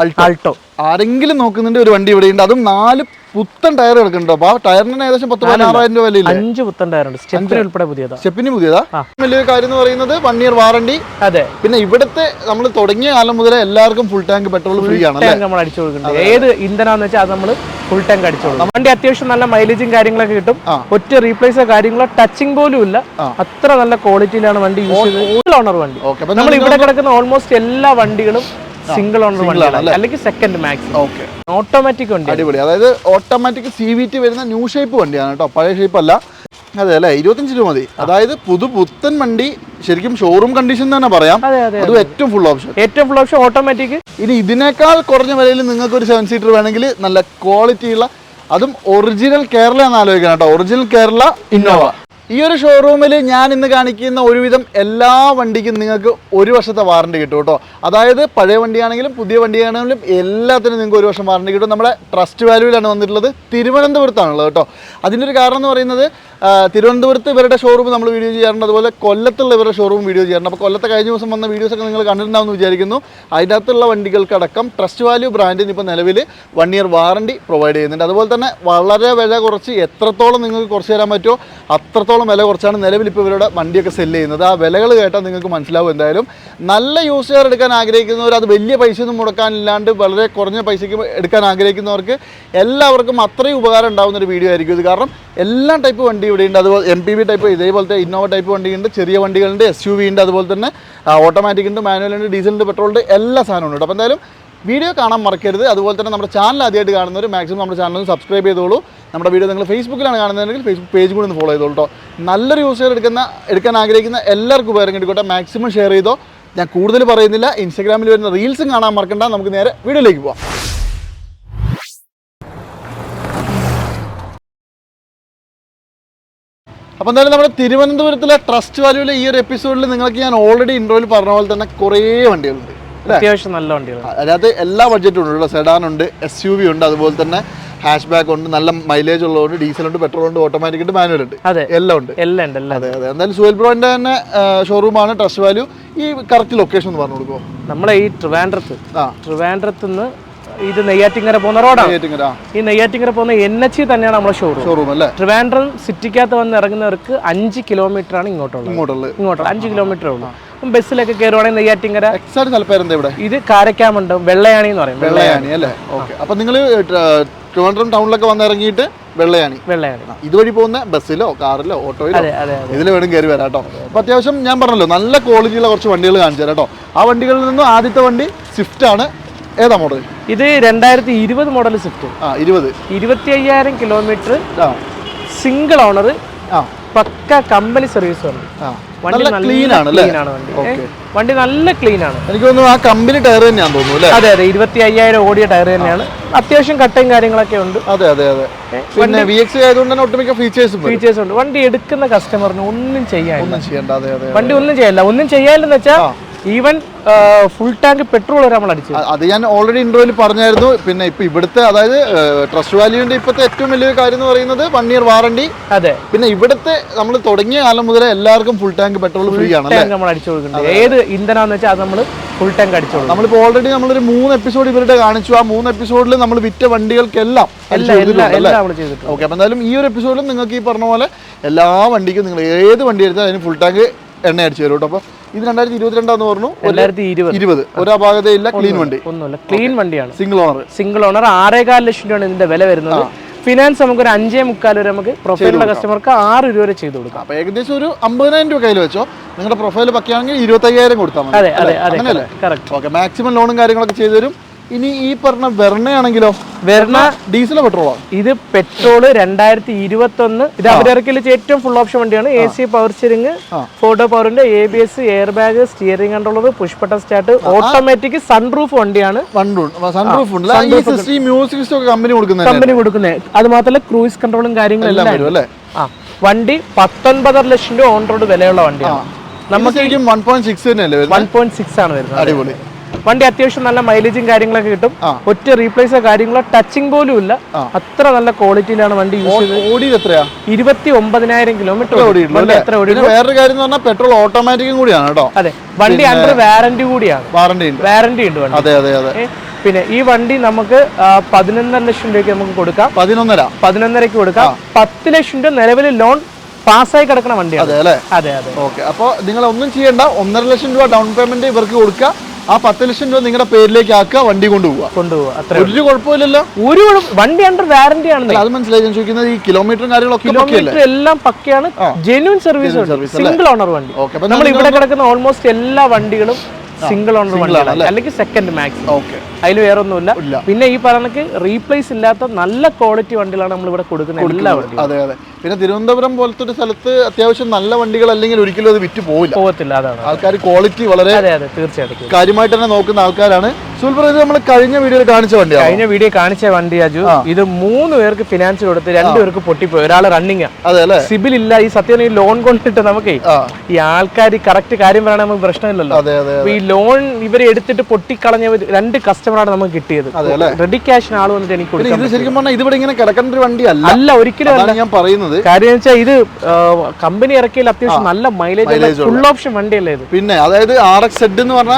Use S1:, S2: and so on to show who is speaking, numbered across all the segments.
S1: Alto
S2: ആരെങ്കിലും നോക്കുന്നുണ്ട് ഒരു വണ്ടി ഇവിടെ ഉണ്ട്. അതും നാല് പുത്തൻ ടയർ എടുക്കുന്നുണ്ടോ. അപ്പൊ ആ ടയറിന് ഏകദേശം പത്ത് പതിനാറായിരം രൂപ വിലയില്ല?
S1: അഞ്ച് പുത്തൻ ടയറുണ്ട് സ്റ്റെപ്പിന് ഉൾപ്പെടെ പുതിയതാ.
S2: സ്റ്റെപ്പിന് പുതിയതാ? വലിയൊരു കാര്യം എന്ന് പറയുന്നത് വൺ ഇയർ വാറണ്ടി
S1: അതെ.
S2: പിന്നെ ഇവിടുത്തെ നമ്മൾ തുടങ്ങിയ കാലം മുതലേ എല്ലാവർക്കും ഫുൾ ടാങ്ക് പെട്രോൾ ഫ്രീ ആണ്
S1: നമ്മൾ അടിച്ചു കൊടുക്കുന്നത് ഏത് ഇന്ധനാന്ന് വെച്ചാൽ അത് നമ്മൾ ഫുൾ ടാങ്ക് അടിച്ചു കൊടുക്കും. വണ്ടി അത്യാവശ്യം നല്ല മൈലേജും കാര്യങ്ങളൊക്കെ കിട്ടും. ഒറ്റ റീപ്ലേസോ കാര്യങ്ങളോ ടച്ചിങ് പോലും ഇല്ല. അത്ര നല്ല ക്വാളിറ്റിയിലാണ് വണ്ടി യൂസ് ചെയ്തത്. ഓണർ വണ്ടി.
S2: ഓക്കെ
S1: നമ്മൾ ഇവിടെ കിടക്കുന്ന ഓൾമോസ്റ്റ് എല്ലാ വണ്ടികളും സിംഗിൾ ഓണർ അല്ലെങ്കിൽ സെക്കൻഡ് മാക്സ്
S2: ഓക്കെ
S1: ഓട്ടോമാറ്റിക് വണ്ടി
S2: അടിപൊളി. അതായത് ഓട്ടോമാറ്റിക് സി വി ടി വരുന്ന ന്യൂ ഷേപ്പ് വണ്ടിയാണ് കേട്ടോ. പഴയ ഷേപ്പ് അല്ല. അതെ അല്ലേ? ഇരുപത്തഞ്ച് രൂപ മതി. അതായത് പുതു പുത്തൻ വണ്ടി ശരിക്കും ഷോറൂം കണ്ടീഷൻ തന്നെ പറയാം.
S1: അതും
S2: ഏറ്റവും ഫുൾ ഓപ്ഷൻ
S1: ഏറ്റവും ഫുൾ ഓപ്ഷൻ ഓട്ടോമാറ്റിക്
S2: ഇനി ഇതിനേക്കാൾ കുറഞ്ഞ വിലയിൽ നിങ്ങൾക്ക് ഒരു സെവൻ സീറ്റർ വേണമെങ്കിൽ നല്ല ക്വാളിറ്റിയുള്ള അതും ഒറിജിനൽ കേരള എന്ന് ആലോചിക്കണം കേട്ടോ. ഒറിജിനൽ കേരള ഇന്നോവ ഈ ഒരു ഷോറൂമിൽ ഞാൻ ഇന്ന് കാണിക്കുന്ന ഒരുവിധം എല്ലാ വണ്ടിക്കും നിങ്ങൾക്ക് ഒരു വർഷത്തെ വാറണ്ടി കിട്ടും കേട്ടോ. അതായത് പഴയ വണ്ടിയാണെങ്കിലും പുതിയ വണ്ടിയാണെങ്കിലും എല്ലാത്തിനും നിങ്ങൾക്ക് ഒരു വർഷം വാറണ്ടി കിട്ടും. നമ്മുടെ ട്രസ്റ്റ് വാല്യൂവിലാണ് വന്നിട്ടുള്ളത് തിരുവനന്തപുരത്താണുള്ളത് കേട്ടോ. അതിന്റെ ഒരു കാരണം എന്ന് പറയുന്നത് തിരുവനന്തപുരത്ത് ഇവരുടെ ഷോറൂം നമ്മൾ വീഡിയോ ചെയ്യാറുണ്ട്. അതുപോലെ കൊല്ലത്തുള്ള ഇവരുടെ ഷോറൂം വീഡിയോ ചെയ്യാറുണ്ട്. അപ്പോൾ കൊല്ലത്തെ കഴിഞ്ഞ ദിവസം വന്ന വീഡിയോസ് ഒക്കെ നിങ്ങൾ കണ്ടിട്ടുണ്ടാവുമെന്ന് വിചാരിക്കുന്നു. അതിനകത്തുള്ള വണ്ടികൾക്കടക്കം ട്രസ്റ്റ് വാല്യൂ ബ്രാൻഡിന് ഇപ്പോൾ നിലവിൽ വൺ ഇയർ വാറണ്ടി പ്രൊവൈഡ് ചെയ്യുന്നുണ്ട്. അതുപോലെ തന്നെ വളരെ വില കുറച്ച് എത്രത്തോളം നിങ്ങൾക്ക് കുറച്ച് തരാൻ പറ്റുമോ അത്രത്തോളം വില കുറച്ചാണ് നിലവിൽ ഇപ്പോൾ ഇവരുടെ വണ്ടിയൊക്കെ സെല്ല് ചെയ്യുന്നത്? ആ വിലകൾ കേട്ടാൽ നിങ്ങൾക്ക് മനസ്സിലാവും എന്തായാലും. നല്ല യൂസ് ചെയ്യാൻ എടുക്കാൻ ആഗ്രഹിക്കുന്നവർ അത് വലിയ പൈസ ഒന്നും മുടക്കാനില്ലാണ്ട് വളരെ കുറഞ്ഞ പൈസയ്ക്ക് എടുക്കാൻ ആഗ്രഹിക്കുന്നവർക്ക് എല്ലാവർക്കും അത്രയും ഉപകാരം ഉണ്ടാകുന്ന ഒരു വീഡിയോ ആയിരിക്കും ഇത്. കാരണം എല്ലാ ടൈപ്പ് വണ്ടി ഇവിടെ ഉണ്ട് അതുപോലെ എം പി വി ടൈപ്പ് ഇതേപോലത്തെ ഇന്നോവ ടൈപ്പ് വണ്ടിയുണ്ട് ചെറിയ വണ്ടികളുണ്ട് എസ് യു വി ഉണ്ട് അതുപോലെ തന്നെ ഓട്ടോമാറ്റിക് ഉണ്ട് മാനുവൽ ഉണ്ട് ഡീസൽ ഉണ്ട് പെട്രോൾ ഉണ്ട് എല്ലാ സാധനവും ഉണ്ട്. അപ്പോൾ എന്തായാലും വീഡിയോ കാണാൻ മറക്കരുത്. അതുപോലെ തന്നെ നമ്മുടെ ചാനൽ ആദ്യമായിട്ട് കാണുന്നവർ മാക്സിമം നമ്മുടെ ചാനൽ സബ്സ്ക്രൈബ് ചെയ്തോളൂ. നമ്മുടെ വീഡിയോ നിങ്ങൾ ഫേസ്ബുക്കിലാണ് കാണുന്നതെങ്കിൽ ഫേസ്ബുക്ക് പേജ് കൂടി ഒന്ന് ഫോളോ ചെയ്തോളൂ കേട്ടോ നല്ലൊരു യൂസർ എടുക്കുന്ന എടുക്കാൻ ആഗ്രഹിക്കുന്ന എല്ലാവർക്കും ഉപകാരം കിട്ടിക്കോട്ടെ. മാക്സിമം ഷെയർ ചെയ്തോ. ഞാൻ കൂടുതൽ പറയുന്നില്ല. ഇൻസ്റ്റാഗ്രാമിൽ വരുന്ന റീൽസും കാണാൻ മറക്കണ്ട. നമുക്ക് നേരെ വീഡിയോയിലേക്ക് പോവാം. അപ്പോൾ എന്തായാലും നമ്മുടെ തിരുവനന്തപുരത്തിലെ ട്രസ്റ്റ് വാല്യൂവിലെ ഈ ഒരു എപ്പിസോഡിൽ നിങ്ങൾക്ക് ഞാൻ ഓൾറെഡി ഇൻട്രോയിൽ പറഞ്ഞ പോലെ തന്നെ കുറേ വണ്ടികളുണ്ട്.
S1: അത്യാവശ്യം നല്ല വണ്ടികൾ
S2: അതായത് എല്ലാ ബഡ്ജറ്റും ഉണ്ട്. സെഡാൻ ഉണ്ട് എസ് യു വി ഉണ്ട് അതുപോലെ തന്നെ ഹാഷ് ബാക്ക് ഉണ്ട് നല്ല മൈലേജ് ഉള്ളതുകൊണ്ട് ഡീസൽ ഉണ്ട് പെട്രോൾ ഉണ്ട് ഓട്ടോമാറ്റിക് ഉണ്ട് മാനുവൽ ഉണ്ട്. എല്ലാം ഉണ്ട്.
S1: എല്ലാം ഉണ്ട്
S2: അതെ അതെ. എന്തായാലും സുഹേൽ ബ്രോന്റെ തന്നെ ഷോറൂമാണ് ട്രസ്റ്റ് വാല്യൂ ഈ കറക്റ്റ് ലൊക്കേഷൻ ഒന്ന് പറഞ്ഞു കൊടുക്കുമോ
S1: നമ്മളെ ഈ ട്രിവാൻഡ്രത്ത്
S2: ആ.
S1: ട്രിവാൻഡ്രത്ത് നിന്ന് ഇത് നെയ്യാറ്റിങ്ങര പോകുന്ന റോഡാണ്. ഈ നെയ്യാറ്റിങ്ങര പോകുന്ന എൻ എച്ച് തന്നെയാണ് നമ്മുടെ ഷോറൂം
S2: ഷോറൂം അല്ലേ?
S1: ട്രിവാൻഡ്രം സിറ്റിക്കകത്ത് വന്ന് ഇറങ്ങുന്നവർക്ക് അഞ്ച് കിലോമീറ്റർ ആണ് ഇങ്ങോട്ടുള്ളത്.
S2: ഇങ്ങോട്ടുള്ളത്.
S1: ഇങ്ങോട്ടുള്ള അഞ്ച് കിലോമീറ്റർ ഉള്ളൂ. ബസ്സിലൊക്കെ കയറുവാണെങ്കിൽ നെയ്യാറ്റിങ്കര.
S2: എക്സാക്ട് സ്ഥലപ്പേരെന്താ ഇവിടെ?
S1: ഇത് കാരക്കാമുണ്ട് വെള്ളയാണി എന്ന് പറയും.
S2: വെള്ളയാണി അല്ലേ? ഓക്കെ അപ്പൊ നിങ്ങൾ ട്രിവാൻഡ്രം ടൗണിലൊക്കെ വന്നിറങ്ങിയിട്ട് വെള്ളയാണി.
S1: വെള്ളയാണി.
S2: ഇതുവഴി പോകുന്ന ബസ്സിലോ കാറിലോ ഓട്ടോയിലോ ഇതിൽ വേണം കയറി വരാം കേട്ടോ അപ്പൊ അത്യാവശ്യം ഞാൻ പറഞ്ഞല്ലോ നല്ല ക്വാളിറ്റിയുള്ള കുറച്ച് വണ്ടികൾ കാണിച്ചു തരാം കേട്ടോ ആ വണ്ടികളിൽ നിന്നും ആദ്യത്തെ വണ്ടി സ്വിഫ്റ്റ് ആണ്. ഏതാ മോഡൽ
S1: ഇത് രണ്ടായിരത്തി ഇരുപത് മോഡൽ സ്വിഫ്റ്റ്
S2: ആ ഇരുപത്.
S1: ഇരുപത്തി അയ്യായിരം kilometre single owner pucca company service വണ്ടി വണ്ടി
S2: നല്ല ക്ലീൻ ആണ്
S1: ക്ലീൻ ആണ് വണ്ടി. വണ്ടി നല്ല ക്ലീൻ ആണ്.
S2: എനിക്ക് തോന്നുന്നു ആ കമ്പനി ടയർ തന്നെയാണ് തോന്നുന്നു
S1: അതെ അതെ. ഇരുപത്തി അയ്യായിരം ഓടിയ ടയർ തന്നെയാണ്. അത്യാവശ്യം കട്ടയും കാര്യങ്ങളൊക്കെ ഉണ്ട്.
S2: അതെ അതെ അതെ. പിന്നെ വി എക്സ് ആയതുകൊണ്ട് തന്നെ ഒട്ടുമിക്ക ഫീച്ചേഴ്സും
S1: ഫീച്ചേഴ്സ് ഉണ്ട്. വണ്ടി എടുക്കുന്ന കസ്റ്റമറിന് ഒന്നും ചെയ്യാൻ
S2: ഒന്നും ചെയ്യണ്ട. അതെ അതെ
S1: വണ്ടി ഒന്നും ചെയ്യല്ല. ഒന്നും ചെയ്യാനില്ലെന്ന് വെച്ചാൽ ഈവൻ ഫുൾ ടാങ്ക് പെട്രോൾ വരെ നമ്മൾ അടിച്ചു
S2: അത് ഞാൻ ഓൾറെഡി ഇൻട്രോയിൽ പറഞ്ഞായിരുന്നു. പിന്നെ ഇപ്പൊ ഇവിടുത്തെ അതായത് ട്രസ്റ്റ് വാല്യൂവിന്റെ ഇപ്പോഴത്തെ ഏറ്റവും വലിയ കാര്യം എന്ന് പറയുന്നത് വൺ ഇയർ വാറണ്ടി
S1: അതെ.
S2: പിന്നെ ഇവിടുത്തെ നമ്മൾ തുടങ്ങിയ കാലം മുതലേ എല്ലാവർക്കും ഫുൾ ടാങ്ക് പെട്രോൾ ഫ്രീ ആണ്
S1: നമ്മൾ അടിച്ചു ഏത് ഇന്ധനാന്ന് വെച്ചാൽ അത് നമ്മൾ ഫുൾ ടാങ്ക് അടിച്ചു കൊടുക്കും.
S2: നമ്മളിപ്പോൾ ഓൾറെഡി നമ്മളൊരു മൂന്ന് എപ്പിസോഡ് ഇവരുടെ കാണിച്ചു. ആ മൂന്ന് എപ്പിസോഡിൽ നമ്മൾ വിറ്റ വണ്ടികൾക്കെല്ലാം ഓക്കെ അപ്പം എന്തായാലും ഈ ഒരു എപ്പിസോഡിലും നിങ്ങൾക്ക് ഈ പറഞ്ഞ പോലെ എല്ലാ വണ്ടിക്കും നിങ്ങൾ ഏത് വണ്ടി എടുത്താൽ അതിന് ഫുൾ ടാങ്ക് എണ്ണ അടിച്ചു തരും കേട്ടോ. അപ്പോൾ ഇത് രണ്ടായിരത്തി ഇരുപത്തിരണ്ടാന്ന് പറഞ്ഞു.
S1: രണ്ടായിരത്തി ഇരുപത്.
S2: ഇരുപത്. ഒരാ ഭാഗതയില്ല ക്ലീൻ വണ്ടി
S1: ഒന്നുമില്ല. ക്ലീൻ വണ്ടിയാണ്.
S2: സിംഗിൾ ഓണർ
S1: സിംഗിൾ ഓണർ ആറേകാൽ ലക്ഷം രൂപയാണ് ഇതിന്റെ വില വരുന്നത്. ഫിനാൻസ് നമുക്ക് ഒരു അഞ്ചേ മുക്കാൽ വരെ നമുക്ക് പ്രൊഫൈലുള്ള കസ്റ്റമർക്ക് ആറ് രൂപ വരെ ചെയ്ത് കൊടുക്കാം.
S2: അപ്പൊ ഏകദേശം ഒരു അമ്പതിനായിരം രൂപ കയ്യിൽ വെച്ചോ. നിങ്ങളുടെ പ്രൊഫൈൽ പക്കയാണെങ്കിൽ ഇരുപത്തയ്യായിരം കൊടുത്താൽ മതി.
S1: അതെ അതെ അതെ
S2: അങ്ങനെയല്ലേ?
S1: കറക്റ്റ്
S2: ഓക്കെ മാക്സിമം ലോണും കാര്യങ്ങളൊക്കെ ചെയ്തു തരും. ഇനി ഈ പറഞ്ഞ വെർണയാണെങ്കിലോ?
S1: വെർണ
S2: ഡീസലോ പെട്രോളോ
S1: ഇത് പെട്രോൾ രണ്ടായിരത്തി ഇരുപത്തി ഒന്ന് ഇത് അവരിറക്കിൽ ഏറ്റവും ഫുൾ ഓപ്ഷൻ വണ്ടിയാണ്. A C power steering photo പവറിന്റെ A B S air bag steering controller push button start automatic sunroof വണ്ടിയാണ്.
S2: കമ്പനി കൊടുക്കുന്നത്
S1: അത് മാത്രമല്ല ക്രൂയിസ് കൺട്രോളും കാര്യങ്ങളും
S2: എല്ലാം
S1: എല്ലാം
S2: വരും അല്ലേ
S1: ആ വണ്ടി പത്തൊൻപതര ലക്ഷം രൂപ ഓൺ റോഡ് വിലയുള്ള വണ്ടിയാണ്.
S2: നമുക്ക് ശരിക്കും വൺ പോയിന്റ് സിക്സ് തന്നെ
S1: വൺ പോയിന്റ് സിക്സ് ആണ് വരുന്നത്.
S2: അടിപൊളി.
S1: വണ്ടി അത്യാവശ്യം നല്ല മൈലേജും കാര്യങ്ങളൊക്കെ കിട്ടും. ഒറ്റ റീപ്ലേസ് കാര്യങ്ങളോ ടച്ചിങ് പോലും ഇല്ല. അത്ര നല്ല ക്വാളിറ്റിയിലാണ് വണ്ടി യൂസ് ചെയ്തത്.
S2: എത്രയാ?
S1: ഇരുപത്തി ഒമ്പതിനായിരം കിലോമീറ്റർ എത്ര
S2: വേറൊരു കാര്യം എന്ന് പറഞ്ഞാൽ പെട്രോൾ ഓട്ടോമാറ്റിക്കും കൂടിയാണ് കേട്ടോ.
S1: അതെ. വണ്ടി അണ്ടർ വാറന്റി കൂടിയാണ്.
S2: വാറണ്ടി ഉണ്ട്.
S1: വാറന്റി ഉണ്ട് വണ്ടി.
S2: അതെ അതെ അതെ.
S1: പിന്നെ ഈ വണ്ടി നമുക്ക് പതിനൊന്നര ലക്ഷം രൂപയ്ക്ക് നമുക്ക് കൊടുക്കാം.
S2: പതിനൊന്നര.
S1: പതിനൊന്നരക്ക് കൊടുക്കാം. പത്ത് ലക്ഷം രൂപ നിലവിൽ ലോൺ പാസ്സായി കിടക്കണ വണ്ടിയാണ്.
S2: അതെ അല്ലേ?
S1: അതെ അതെ.
S2: ഓക്കെ. അപ്പോൾ നിങ്ങൾ ഒന്നും ചെയ്യേണ്ട. ഒന്നര ലക്ഷം രൂപ ഡൗൺ പേയ്മെന്റ് ഇവർക്ക് കൊടുക്കുക. ആ പത്ത് ലക്ഷം രൂപ നിങ്ങളുടെ പേരിലേക്ക് ആക്കുക വണ്ടി
S1: കൊണ്ടുപോകുക അത്ര
S2: ഒരു കുഴപ്പമില്ലല്ലോ?
S1: ഒരു വണ്ടി അണ്ടർ വാറന്റി ആണ്
S2: അത് മനസ്സിലായി. ഞാൻ ചോദിക്കുന്നത് ഈ കിലോമീറ്ററും കാര്യങ്ങളൊക്കെ
S1: എല്ലാം പക്കയാണ്. ജെന്യൂൻ സർവീസ് സിംഗിൾ ഓണർ വണ്ടി. നമ്മൾ ഇവിടെ കിടക്കുന്ന ഓൾമോസ്റ്റ് എല്ലാ വണ്ടികളും സിംഗിൾ ഓണർ വണ്ടികളാണ് അല്ലെങ്കിൽ സെക്കൻഡ് മാക്സ്
S2: ഓക്കെ
S1: അതിൽ വേറെ ഒന്നുമില്ല
S2: ഇല്ല.
S1: പിന്നെ ഈ പറഞ്ഞ റീപ്ലേസ് ഇല്ലാത്ത നല്ല ക്വാളിറ്റി വണ്ടികളാണ് നമ്മൾ ഇവിടെ കൊടുക്കുന്നത്. എല്ലാ
S2: അതെ അതെ. പിന്നെ തിരുവനന്തപുരം പോലത്തെ ഒരു സ്ഥലത്ത് അത്യാവശ്യം നല്ല വണ്ടികൾ അല്ലെങ്കിൽ ഒരിക്കലും അത് വിറ്റ് പോവില്ല.
S1: പോകത്തില്ല അതാണ്
S2: ആൾക്കാർ ക്വാളിറ്റി വളരെ
S1: അതെ അതെ തീർച്ചയായിട്ടും.
S2: കാര്യമായിട്ട് തന്നെ നോക്കുന്ന ആൾക്കാരാണ്. സൂപ്പർ ഇത് നമ്മൾ കഴിഞ്ഞ വീഡിയോയിൽ കാണിച്ച വണ്ടി
S1: കഴിഞ്ഞ വീഡിയോ കാണിച്ച വണ്ടി അജു. ഇത് മൂന്ന് പേർക്ക് ഫിനാൻസ് കൊടുത്ത് രണ്ടു പേർക്ക് പൊട്ടിപ്പോയി. ഒരാൾ റണ്ണിങ് സിബിൽ ഇല്ല ഈ സത്യം ഈ ലോൺ കൊണ്ടിട്ട് നമുക്ക് ഈ ആൾക്കാർ കറക്റ്റ് കാര്യം പറയണ നമുക്ക് പ്രശ്നമില്ലല്ലോ. ഈ ലോൺ ഇവരെ എടുത്തിട്ട് പൊട്ടിക്കളഞ്ഞ രണ്ട് കസ്റ്റമറാണ് നമുക്ക് കിട്ടിയത്. റെഡി ക്യാഷിന് ആൾ വന്നിട്ട് എനിക്ക്
S2: ഇത് ശരിക്കും പറഞ്ഞാൽ ഇതിവിടെ ഇങ്ങനെ കിടക്കേണ്ട ഒരു വണ്ടിയല്ല.
S1: അല്ല ഒരിക്കലും അല്ല.
S2: ഞാൻ പറയുന്നത്.
S1: കാര്യം വെച്ചാൽ ഇത് കമ്പനി ഇറക്കിയാൽ അത്യാവശ്യം നല്ല മൈലേജ് ഫുൾ ഓപ്ഷൻ വണ്ടിയല്ലേ ഇത്.
S2: പിന്നെ അതായത് ആർ എക്സ് സെഡ് എന്ന് പറഞ്ഞ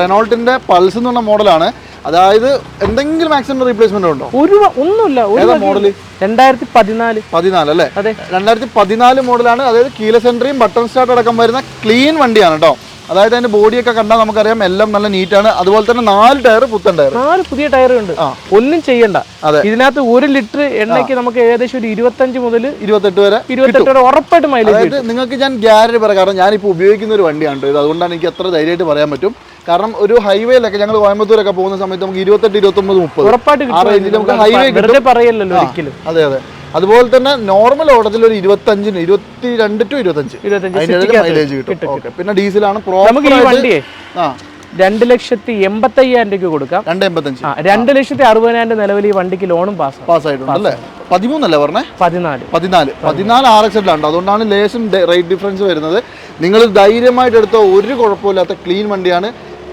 S2: റെനോൾട്ടിന്റെ പൾസ് എന്ന് പറഞ്ഞ മോഡലാണ് അതായത് എന്തെങ്കിലും ആക്സിഡന്റ് റീപ്ലേസ്മെന്റ് ഉണ്ടോ?
S1: ഒരു ഒന്നുമില്ല.
S2: ഏതാ
S1: മോഡൽ? രണ്ടായിരത്തി പതിനാല്
S2: പതിനാല് അല്ലേ?
S1: അതെ.
S2: രണ്ടായിരത്തി പതിനാല് മോഡലാണ് അതായത് കീല സെൻട്രിയും ബട്ടൺ സ്റ്റാർട്ട് അടക്കം വരുന്ന ക്ലീൻ വണ്ടിയാണ് കേട്ടോ അതായത് അതിന്റെ ബോഡിയൊക്കെ കണ്ടാൽ നമുക്കറിയാം എല്ലാം നല്ല നീറ്റാണ് അതുപോലെ തന്നെ നാല് ടയർ പുത്തൻ ടയർ
S1: നാല് പുതിയ ടയർ
S2: ഉണ്ട്.
S1: ഒന്നും ചെയ്യണ്ട.
S2: അതെ.
S1: ഇതിനകത്ത് ഒരു ലിറ്റർ എണ്ണയ്ക്ക് നമുക്ക് ഏകദേശം ഒരു ഇരുപത്തഞ്ച് മുതൽ
S2: ഇരുപത്തെട്ട് വരെ
S1: ഇരുപത്തെട്ട് വരെ ഉറപ്പായിട്ട് മൈലേജ്
S2: അതായത് നിങ്ങൾക്ക് ഞാൻ ഗ്യാരണ്ടി പറയാം. കാരണം ഞാനിപ്പോൾ ഉപയോഗിക്കുന്ന ഒരു വണ്ടിയാണ് ഇത്. അതുകൊണ്ടാണ് എനിക്ക് അത്ര ധൈര്യമായിട്ട് പറയാൻ പറ്റും. കാരണം ഒരു ഹൈവേയിലൊക്കെ ഞങ്ങൾ കോയമ്പത്തൂരൊക്കെ പോകുന്ന സമയത്ത് നമുക്ക് ഇരുപത്തെട്ട് ഇരുപത്തൊമ്പത് മുപ്പത്.
S1: ഉറപ്പായിട്ട്
S2: നമുക്ക് ഹൈവേ
S1: പറയല്ലോ ഒരിക്കലും.
S2: അതെ അതെ. അതുപോലെ തന്നെ നോർമൽ ഓടത്തിൽ ഒരു ഇരുപത്തഞ്ചിന് ഇരുപത്തി രണ്ട് ടു ഇരുപത്തഞ്ച് മൈലേജ് കിട്ടും. ഓക്കെ പിന്നെ ഡീസലാണ്
S1: നമുക്ക് ഈ
S2: പ്രോപ്പർ ആ.
S1: രണ്ട് ലക്ഷത്തി എൺപത്തി അയ്യായിരം രൂപയ്ക്ക് കൊടുക്കാം.
S2: രണ്ട് എൺപത്തഞ്ച്.
S1: രണ്ട് ലക്ഷത്തി അറുപതിനായിരം രൂപ നിലവിൽ ഈ വണ്ടിക്ക് ലോണും പാസ്
S2: പാസ്സായിട്ടുണ്ട് അല്ലേ? പതിമൂന്നല്ലേ പറഞ്ഞേ?
S1: പതിനാല്.
S2: പതിനാല്. പതിനാല് ആർ എക്സ് ഉണ്ട് അതുകൊണ്ടാണ് ലേശം റേറ്റ് ഡിഫറൻസ് വരുന്നത്. നിങ്ങൾ ധൈര്യമായിട്ട് എടുത്ത ഒരു കുഴപ്പമില്ലാത്ത ക്ലീൻ വണ്ടിയാണ്.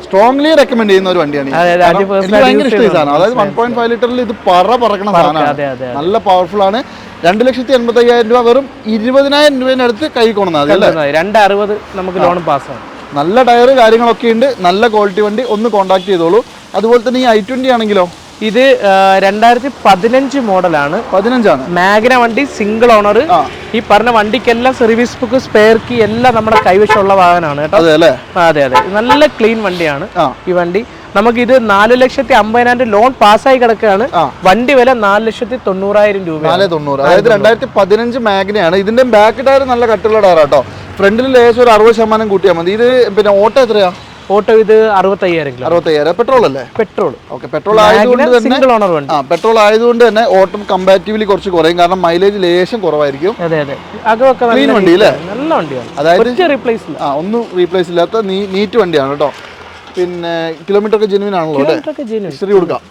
S2: സ്ട്രോങ്ലി റെക്കമെൻഡ് ചെയ്യുന്ന ഒരു വണ്ടിയാണ് ഭയങ്കര ഇഷ്ടമായി സാധനം. അതായത് വൺ പോയിന്റ് ഫൈവ് ലിറ്ററിൽ ഇത് പറ പറക്കണ സാധനമാണ്. നല്ല പവർഫുൾ ആണ്. രണ്ട് ലക്ഷത്തി എൺപത്തി അയ്യായിരം രൂപ വെറും ഇരുപതിനായിരം രൂപേന്റെ അടുത്ത് കൈ കൊണ്ടുവന്നാൽ അല്ലേ.
S1: രണ്ട് അറുപത് നമുക്ക് ലോൺ പാസ്സാണ്
S2: നല്ല ടയർ കാര്യങ്ങളൊക്കെ ഉണ്ട്. നല്ല ക്വാളിറ്റി വണ്ടി. ഒന്ന് കോൺടാക്ട് ചെയ്തോളൂ. അതുപോലെ തന്നെ ഈ ഐ ട്വന്റി ആണെങ്കിലോ?
S1: ഇത് രണ്ടായിരത്തി പതിനഞ്ച് മോഡലാണ്.
S2: പതിനഞ്ചാണ്.
S1: മാഗ്ന വണ്ടി സിംഗിൾ ഓണർ ഈ പറഞ്ഞ വണ്ടിക്കെല്ലാം സർവീസ് ബുക്ക് സ്പെയർ കീ എല്ലാം നമ്മുടെ കൈവശമുള്ള വാഹനമാണ് കേട്ടോ.
S2: അതെ
S1: അതെ നല്ല ക്ലീൻ വണ്ടിയാണ് ഈ വണ്ടി. നമുക്ക് ഇത് നാല് ലക്ഷത്തി അമ്പതിനായിരം ലോൺ പാസ്സായി കിടക്കുകയാണ്. വണ്ടി വില നാല് ലക്ഷത്തി തൊണ്ണൂറായിരം രൂപ
S2: നാല് തൊണ്ണൂറ്. അതായത് രണ്ടായിരത്തി പതിനഞ്ച് മാഗ്നയാണ്. ഇതിന്റെ ബാക്ക് ടയർ നല്ല കട്ടുള്ള ടയർ കേട്ടോ ഫ്രണ്ടിൽ ലേശം ഒരു അറുപത് ശതമാനം കൂട്ടിയാൽ മതി. ഇത് പിന്നെ ഓട്ടോ എത്രയാ?
S1: ഓട്ടോ ഇത് അറുപത്തയ്യായിരം കിലോ.
S2: അറുപത്തയ്യായിരം. പെട്രോൾ അല്ലേ?
S1: പെട്രോൾ.
S2: ഓക്കെ പെട്രോൾ ആയതുകൊണ്ട് തന്നെ
S1: സിംഗിൾ ഓണർ വണ്ടി.
S2: ആ പെട്രോൾ ആയതുകൊണ്ട് തന്നെ ഓട്ടം കമ്പാരിറ്റീവ്ലി കുറച്ച് കുറയും. കാരണം മൈലേജ് ലേശം കുറവായിരിക്കും.
S1: അതെ അതെ. അകമൊക്കെ നല്ല
S2: വണ്ടി അല്ലേ?
S1: നല്ല വണ്ടിയാണ്.
S2: അതായത്
S1: റീപ്ലേസ് ഇല്ല.
S2: ആ ഒന്നും റീപ്ലേസ് ഇല്ലാത്ത നീറ്റ് വണ്ടിയാണ് കേട്ടോ. പിന്നെ കിലോമീറ്റർ ഒക്കെ ജെനുവിൻ ആണല്ലോ അല്ലേ? ഹിസ്റ്ററി കൊടുക്കാം.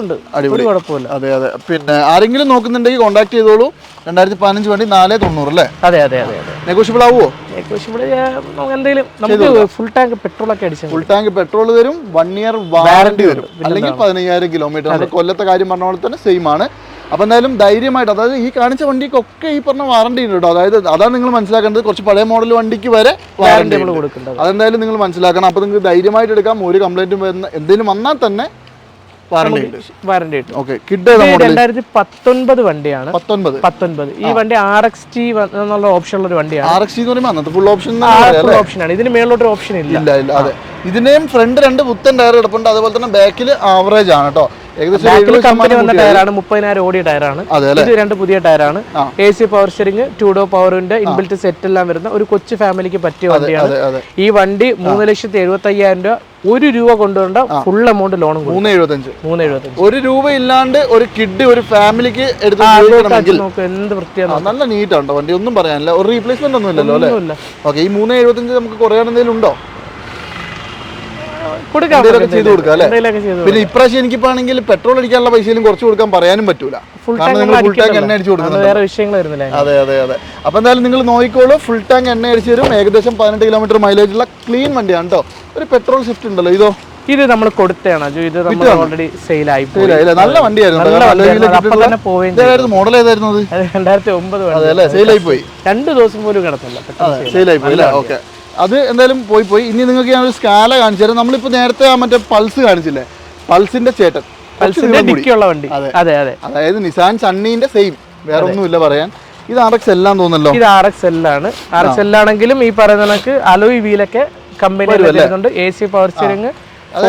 S1: ഉണ്ട്.
S2: അടിപൊളി.
S1: കുഴപ്പമില്ല.
S2: അതെ അതെ. പിന്നെ ആരെങ്കിലും നോക്കുന്നുണ്ടെങ്കിൽ കോൺടാക്ട് ചെയ്തോളൂ. രണ്ടായിരത്തി പതിനഞ്ച് വേണ്ടി നാല് തൊണ്ണൂറ് അല്ലേ?
S1: അതെ അതെ അതെ അതെ.
S2: നെഗോഷ്യബിൾ ആവുമോ
S1: നമുക്ക് എന്തെങ്കിലും നമുക്ക് ഫുൾ ടാങ്ക് പെട്രോൾ ഒക്കെ
S2: ഫുൾ ടാങ്ക് പെട്രോൾ തരും വൺ ഇയർ വാറണ്ടി വരും അല്ലെങ്കിൽ പതിനയ്യായിരം കിലോമീറ്റർ കൊല്ലത്തെ കാര്യം പറഞ്ഞ പോലെ തന്നെ സെയിം ആണ്. അപ്പൊ എന്തായാലും ധൈര്യമായിട്ട് അതായത് ഈ കാണിച്ച വണ്ടിക്കൊക്കെ ഈ പറഞ്ഞ വാറണ്ടി ഉണ്ട് കേട്ടോ. അതായത് അതാണ് നിങ്ങൾ മനസ്സിലാക്കേണ്ടത്. കുറച്ച് പഴയ മോഡൽ വണ്ടിക്ക് വരെ വാറണ്ടി
S1: കൊടുക്കേണ്ടത്.
S2: അതെന്തായാലും നിങ്ങൾ മനസ്സിലാക്കണം. അപ്പൊ നിങ്ങൾക്ക് ധൈര്യമായിട്ട് എടുക്കാം. ഒരു കംപ്ലൈന്റും വരുന്ന എന്തെങ്കിലും വന്നാൽ തന്നെ വാറണ്ടി
S1: രണ്ടായിരത്തി പത്തൊൻപത് വണ്ടിയാണ്.
S2: പത്തൊൻപത്.
S1: ഈ വണ്ടി ആർ എക്സ് ടി എന്നുള്ള ഓപ്ഷൻ ഉള്ള ഒരു വണ്ടിയാണ്
S2: ഫുൾ ഓപ്ഷൻ
S1: ഓപ്ഷനാണ് ഇതിന് മേളിലോട്ട് ഓപ്ഷൻ ഇല്ല.
S2: ഇതിന്റെയും ഫ്രണ്ട് രണ്ട് പുത്തൻ ടയർ കിടപ്പുണ്ട്. അതുപോലെ തന്നെ ബാക്കിൽ ആവറേജ് ആണ് കേട്ടോ
S1: കമ്പനി വന്ന ടയറാണ് മുപ്പതിനായിരം ഓടിയ ടയറാണ് ഇത് രണ്ട് പുതിയ ടയറാണ്. എ സി പവർ സ്റ്റിയറിംഗ് ടൂഡോ പവറിന്റെ ഇൻബിൽറ്റ് സെറ്റ് എല്ലാം വരുന്ന ഒരു കൊച്ചു ഫാമിലിക്ക് പറ്റിയ വണ്ടിയാണ്. ഈ വണ്ടി മൂന്ന് ലക്ഷത്തി എഴുപത്തി അയ്യായിരം രൂപ ഒരു രൂപ കൊണ്ടുവരേണ്ട ഫുൾ എമൗണ്ട് ലോൺ
S2: മൂന്ന് എഴുപത്തഞ്ച്
S1: മൂന്ന് എഴുപത്തഞ്ച്
S2: ഒരു രൂപ ഇല്ലാണ്ട് ഒരു കിഡ് ഒരു ഫാമിലിക്ക് എടുത്ത്
S1: എന്ത് വൃത്തിയാണ്
S2: നല്ല നീറ്റ് ഉണ്ടോ വണ്ടി ഒന്നും പറയാനില്ല. ഒരു റീപ്ലേസ്മെന്റ് ഒന്നും ഇല്ലല്ലോ അല്ലേ ഓക്കെ ഈ മൂന്ന് എഴുപത്തഞ്ച് നമുക്ക് കുറയാണെന്തെങ്കിലും ഉണ്ടോ? ചെയ്ത് കൊടുക്കാം അല്ലേ? പിന്നെ ഇപ്രാവശ്യം എനിക്കിപ്പോ ആണെങ്കിൽ പെട്രോൾ അടിക്കാനുള്ള പൈസയിലും കുറച്ച് കൊടുക്കാൻ പറയാനും പറ്റൂല.
S1: ഫുൾ ടാങ്ക്
S2: എണ്ണ അടിച്ചു
S1: വേറെ വിഷയങ്ങൾ വരുന്നില്ല?
S2: അതെ അതെ അതെ. അപ്പൊ എന്തായാലും നിങ്ങൾ നോക്കിക്കോളൂ ഫുൾ ടാങ്ക് എണ്ണ അടിച്ചു തരും. ഏകദേശം പതിനെട്ട് കിലോമീറ്റർ മൈലേജ് ഉള്ള ക്ലീൻ വണ്ടിയാണ് കേട്ടോ ഒരു പെട്രോൾ ഷിഫ്റ്റ് ഉണ്ടല്ലോ ഇതോ?
S1: ഇത് നമ്മൾ കൊടുത്തതാണ്. ഇത് നമ്മൾ ഓൾറെഡി സെയിൽ ആയി
S2: നല്ല വണ്ടിയായിരുന്നു മോഡൽ ഏതായിരുന്നു
S1: രണ്ടായിരത്തി ഒമ്പത്
S2: സെയിൽ ആയി സെയിലായി പോയി
S1: രണ്ട് ദിവസം പോലും കിടത്തില്ല സെയിൽ
S2: ആയി. സെയിലായി പോയി ഓക്കെ അത് എന്തായാലും പോയി പോയി. ഇനി നിങ്ങൾക്ക് ഞാൻ ഒരു സ്കാല കാണിച്ചു തരാം. നമ്മളിപ്പോൾ നേരത്തെ മറ്റേ പൾസ് കാണിച്ചില്ലേ? പൾസിന്റെ ചേട്ടൻ.
S1: പൾസിന്റെ
S2: കൂടി.
S1: വണ്ടി.
S2: അതെ.
S1: അതെ അതെ.
S2: അതായത് നിസാൻ സണ്ണീന്റെ സെയിം വേറെ ഒന്നുമില്ല പറയാൻ. ഇത് ആർ എക്സ് എല്ലാം തോന്നല്ലോ
S1: ഇത് ആർ എക്സ് എൽ ആണ്. ആർ എക്സ് എൽ ആണെങ്കിലും ഈ പറയുന്ന കണക്ക് അലോയ് വീലൊക്കെ കമ്പനി വരുന്നുണ്ട്. A C power steering